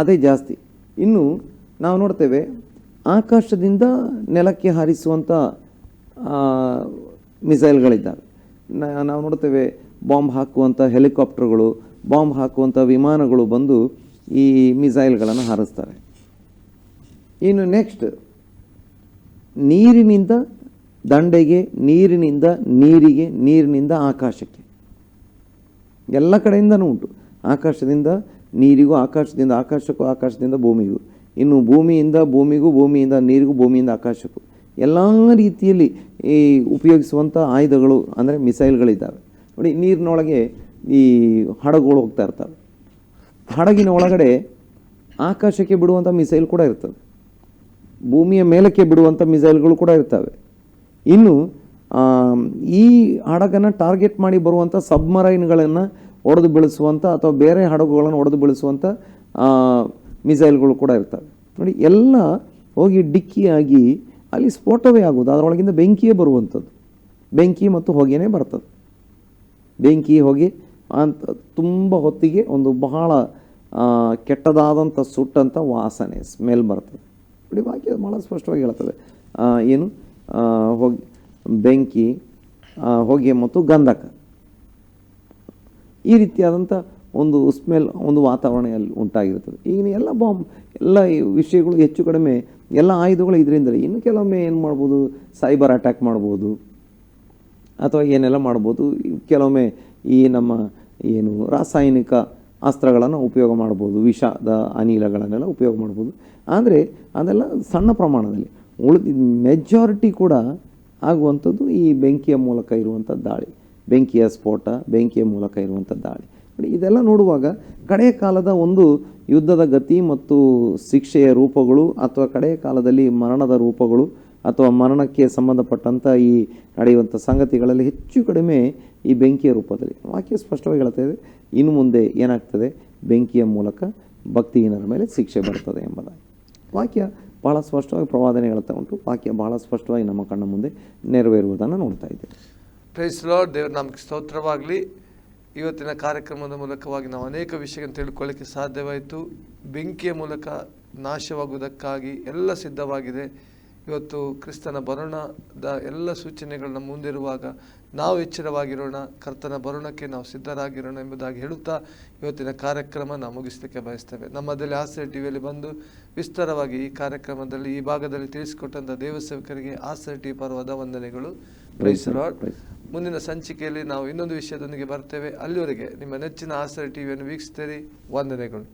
ಅದೇ ಜಾಸ್ತಿ. ಇನ್ನು ನಾವು ನೋಡ್ತೇವೆ, ಆಕಾಶದಿಂದ ನೆಲಕ್ಕೆ ಹಾರಿಸುವಂಥ ಮಿಸೈಲ್ಗಳಿದ್ದಾವೆ. ನಾವು ನೋಡ್ತೇವೆ ಬಾಂಬ್ ಹಾಕುವಂಥ ಹೆಲಿಕಾಪ್ಟರ್ಗಳು, ಬಾಂಬ್ ಹಾಕುವಂಥ ವಿಮಾನಗಳು ಬಂದು ಈ ಮಿಸೈಲ್ಗಳನ್ನು ಹಾರಿಸ್ತಾರೆ. ಇನ್ನು ನೆಕ್ಸ್ಟ್, ನೀರಿನಿಂದ ದಂಡೆಗೆ, ನೀರಿನಿಂದ ನೀರಿಗೆ, ನೀರಿನಿಂದ ಆಕಾಶಕ್ಕೆ. ಎಲ್ಲ ಕಡೆಯಿಂದನೂ ಉಂಟು. ಆಕಾಶದಿಂದ ನೀರಿಗೂ, ಆಕಾಶದಿಂದ ಆಕಾಶಕ್ಕೂ, ಆಕಾಶದಿಂದ ಭೂಮಿಗೂ. ಇನ್ನು ಭೂಮಿಯಿಂದ ಭೂಮಿಗೂ, ಭೂಮಿಯಿಂದ ನೀರಿಗೂ, ಭೂಮಿಯಿಂದ ಆಕಾಶಕ್ಕೂ. ಎಲ್ಲ ರೀತಿಯಲ್ಲಿ ಈ ಉಪಯೋಗಿಸುವಂಥ ಆಯುಧಗಳು, ಅಂದರೆ ಮಿಸೈಲ್ಗಳಿದ್ದಾವೆ. ನೋಡಿ, ನೀರಿನೊಳಗೆ ಈ ಹಡಗುಗಳು ಹೋಗ್ತಾ ಇರ್ತವೆ. ಹಡಗಿನ ಒಳಗಡೆ ಆಕಾಶಕ್ಕೆ ಬಿಡುವಂಥ ಮಿಸೈಲ್ ಕೂಡ ಇರ್ತದೆ. ಭೂಮಿಯ ಮೇಲಕ್ಕೆ ಬಿಡುವಂಥ ಮಿಸೈಲ್ಗಳು ಕೂಡ ಇರ್ತವೆ. ಇನ್ನು ಈ ಹಡಗನ್ನು ಟಾರ್ಗೆಟ್ ಮಾಡಿ ಬರುವಂಥ ಸಬ್ಮರೈನ್ಗಳನ್ನು ಒಡೆದು ಬೆಳೆಸುವಂಥ ಅಥವಾ ಬೇರೆ ಹಡಗುಗಳನ್ನು ಒಡೆದು ಬೆಳೆಸುವಂಥ ಮಿಸೈಲ್ಗಳು ಕೂಡ ಇರ್ತವೆ. ನೋಡಿ, ಎಲ್ಲ ಹೋಗಿ ಡಿಕ್ಕಿಯಾಗಿ ಅಲ್ಲಿ ಸ್ಫೋಟವೇ ಆಗೋದು ಅದರೊಳಗಿಂದ ಬೆಂಕಿಯೇ ಬರುವಂಥದ್ದು. ಬೆಂಕಿ ಮತ್ತು ಹೊಗೆನೇ ಬರ್ತದೆ. ಬೆಂಕಿ, ಹೊಗೆ ಅಂತ ತುಂಬ ಹೊತ್ತಿಗೆ ಒಂದು ಬಹಳ ಕೆಟ್ಟದಾದಂಥ ಸುಟ್ಟಂಥ ವಾಸನೆ ಸ್ಮೆಲ್ ಬರ್ತದೆ. ನೋಡಿ, ವಾಕ್ಯ ಭಾಳ ಸ್ಪಷ್ಟವಾಗಿ ಹೇಳ್ತದೆ. ಏನು? ಹೊಗೆ, ಬೆಂಕಿ ಹೊಗೆ ಮತ್ತು ಗಂಧಕ. ಈ ರೀತಿಯಾದಂಥ ಒಂದು ಸ್ಮೆಲ್, ಒಂದು ವಾತಾವರಣ ಅಲ್ಲಿ ಉಂಟಾಗಿರ್ತದೆ ಈಗಿನ ಎಲ್ಲ ಬಾಂಬ್, ಎಲ್ಲ ವಿಷಯಗಳು ಹೆಚ್ಚು ಕಡಿಮೆ, ಎಲ್ಲ ಆಯುಧಗಳು ಇದರಿಂದ ಇನ್ನು ಕೆಲವೊಮ್ಮೆ ಏನು ಮಾಡ್ಬೋದು? ಸೈಬರ್ ಅಟ್ಯಾಕ್ ಮಾಡ್ಬೋದು. ಅಥವಾ ಏನೆಲ್ಲ ಮಾಡ್ಬೋದು? ಕೆಲವೊಮ್ಮೆ ಈ ನಮ್ಮ ಏನು ರಾಸಾಯನಿಕ ಅಸ್ತ್ರಗಳನ್ನು ಉಪಯೋಗ ಮಾಡ್ಬೋದು, ವಿಷದ ಅನಿಲಗಳನ್ನೆಲ್ಲ ಉಪಯೋಗ ಮಾಡ್ಬೋದು. ಆದರೆ ಅದೆಲ್ಲ ಸಣ್ಣ ಪ್ರಮಾಣದಲ್ಲಿ ಉಳಿದ ಮೆಜಾರಿಟಿ ಕೂಡ ಆಗುವಂಥದ್ದು ಈ ಬೆಂಕಿಯ ಮೂಲಕ ಇರುವಂಥ ದಾಳಿ. ಬೆಂಕಿಯ ಸ್ಫೋಟ, ಬೆಂಕಿಯ ಮೂಲಕ ಇರುವಂಥ ದಾಳಿ. ಇದೆಲ್ಲ ನೋಡುವಾಗ ಕಡೆಯ ಕಾಲದ ಒಂದು ಯುದ್ಧದ ಗತಿ ಮತ್ತು ಶಿಕ್ಷೆಯ ರೂಪಗಳು ಅಥವಾ ಕಡೆಯ ಕಾಲದಲ್ಲಿ ಮರಣದ ರೂಪಗಳು ಅಥವಾ ಮರಣಕ್ಕೆ ಸಂಬಂಧಪಟ್ಟಂಥ ಈ ನಡೆಯುವಂಥ ಸಂಗತಿಗಳಲ್ಲಿ ಹೆಚ್ಚು ಕಡಿಮೆ ಈ ಬೆಂಕಿಯ ರೂಪದಲ್ಲಿ. ವಾಕ್ಯ ಸ್ಪಷ್ಟವಾಗಿ ಹೇಳ್ತಾ ಇದೆ, ಇನ್ನು ಮುಂದೆ ಏನಾಗ್ತದೆ? ಬೆಂಕಿಯ ಮೂಲಕ ಭಕ್ತಿಹೀನರ ಮೇಲೆ ಶಿಕ್ಷೆ ಬರ್ತದೆ ಎಂಬುದಾಗಿ. ವಾಕ್ಯ ಬಹಳ ಸ್ಪಷ್ಟವಾಗಿ ಪ್ರವಾದನೆ ಹೇಳ್ತಾ ಉಂಟು. ವಾಕ್ಯ ಬಹಳ ಸ್ಪಷ್ಟವಾಗಿ ನಮ್ಮ ಕಣ್ಣ ಮುಂದೆ ನೆರವೇರುವುದನ್ನು ನೋಡ್ತಾ ಇದ್ದೇವೆ. ಪ್ರೈಸ್ ಲಾರ್ಡ್ ದೇವ್ರ ನಮಗೆ ಸ್ತೋತ್ರವಾಗಲಿ. ಇವತ್ತಿನ ಕಾರ್ಯಕ್ರಮದ ಮೂಲಕವಾಗಿ ನಾವು ಅನೇಕ ವಿಷಯಗಳನ್ನು ತಿಳ್ಕೊಳ್ಳಿಕ್ಕೆ ಸಾಧ್ಯವಾಯಿತು. ಬೆಂಕಿಯ ಮೂಲಕ ನಾಶವಾಗುವುದಕ್ಕಾಗಿ ಎಲ್ಲ ಸಿದ್ಧವಾಗಿದೆ. ಇವತ್ತು ಕ್ರಿಸ್ತನ ಬರೋಣದ ಎಲ್ಲ ಸೂಚನೆಗಳನ್ನ ಮುಂದಿರುವಾಗ ನಾವು ಎಚ್ಚರವಾಗಿರೋಣ ಕರ್ತನ ಬರೋಣಕ್ಕೆ ನಾವು ಸಿದ್ಧರಾಗಿರೋಣ ಎಂಬುದಾಗಿ ಹೇಳುತ್ತಾ ಇವತ್ತಿನ ಕಾರ್ಯಕ್ರಮ ನಾವು ಮುಗಿಸಲಿಕ್ಕೆ ಬಯಸ್ತೇವೆ. ನಮ್ಮದಲ್ಲಿ ಆಸರೆ ಟಿವಿಯಲ್ಲಿ ಬಂದು ವಿಸ್ತಾರವಾಗಿ ಈ ಕಾರ್ಯಕ್ರಮದಲ್ಲಿ ಈ ಭಾಗದಲ್ಲಿ ತಿಳಿಸಿಕೊಟ್ಟಂಥ ದೇವಸೇವಕರಿಗೆ ಆಸರೆ ಟಿ ಪರ್ವದ ವಂದನೆಗಳು. ಮುಂದಿನ ಸಂಚಿಕೆಯಲ್ಲಿ ನಾವು ಇನ್ನೊಂದು ವಿಷಯದೊಂದಿಗೆ ಬರ್ತೇವೆ. ಅಲ್ಲಿವರೆಗೆ ನಿಮ್ಮ ನೆಚ್ಚಿನ ಆಸರೆ ಟಿವಿಯನ್ನು ವೀಕ್ಷಿಸ್ತೀರಿ ವಂದನೆಗಳು.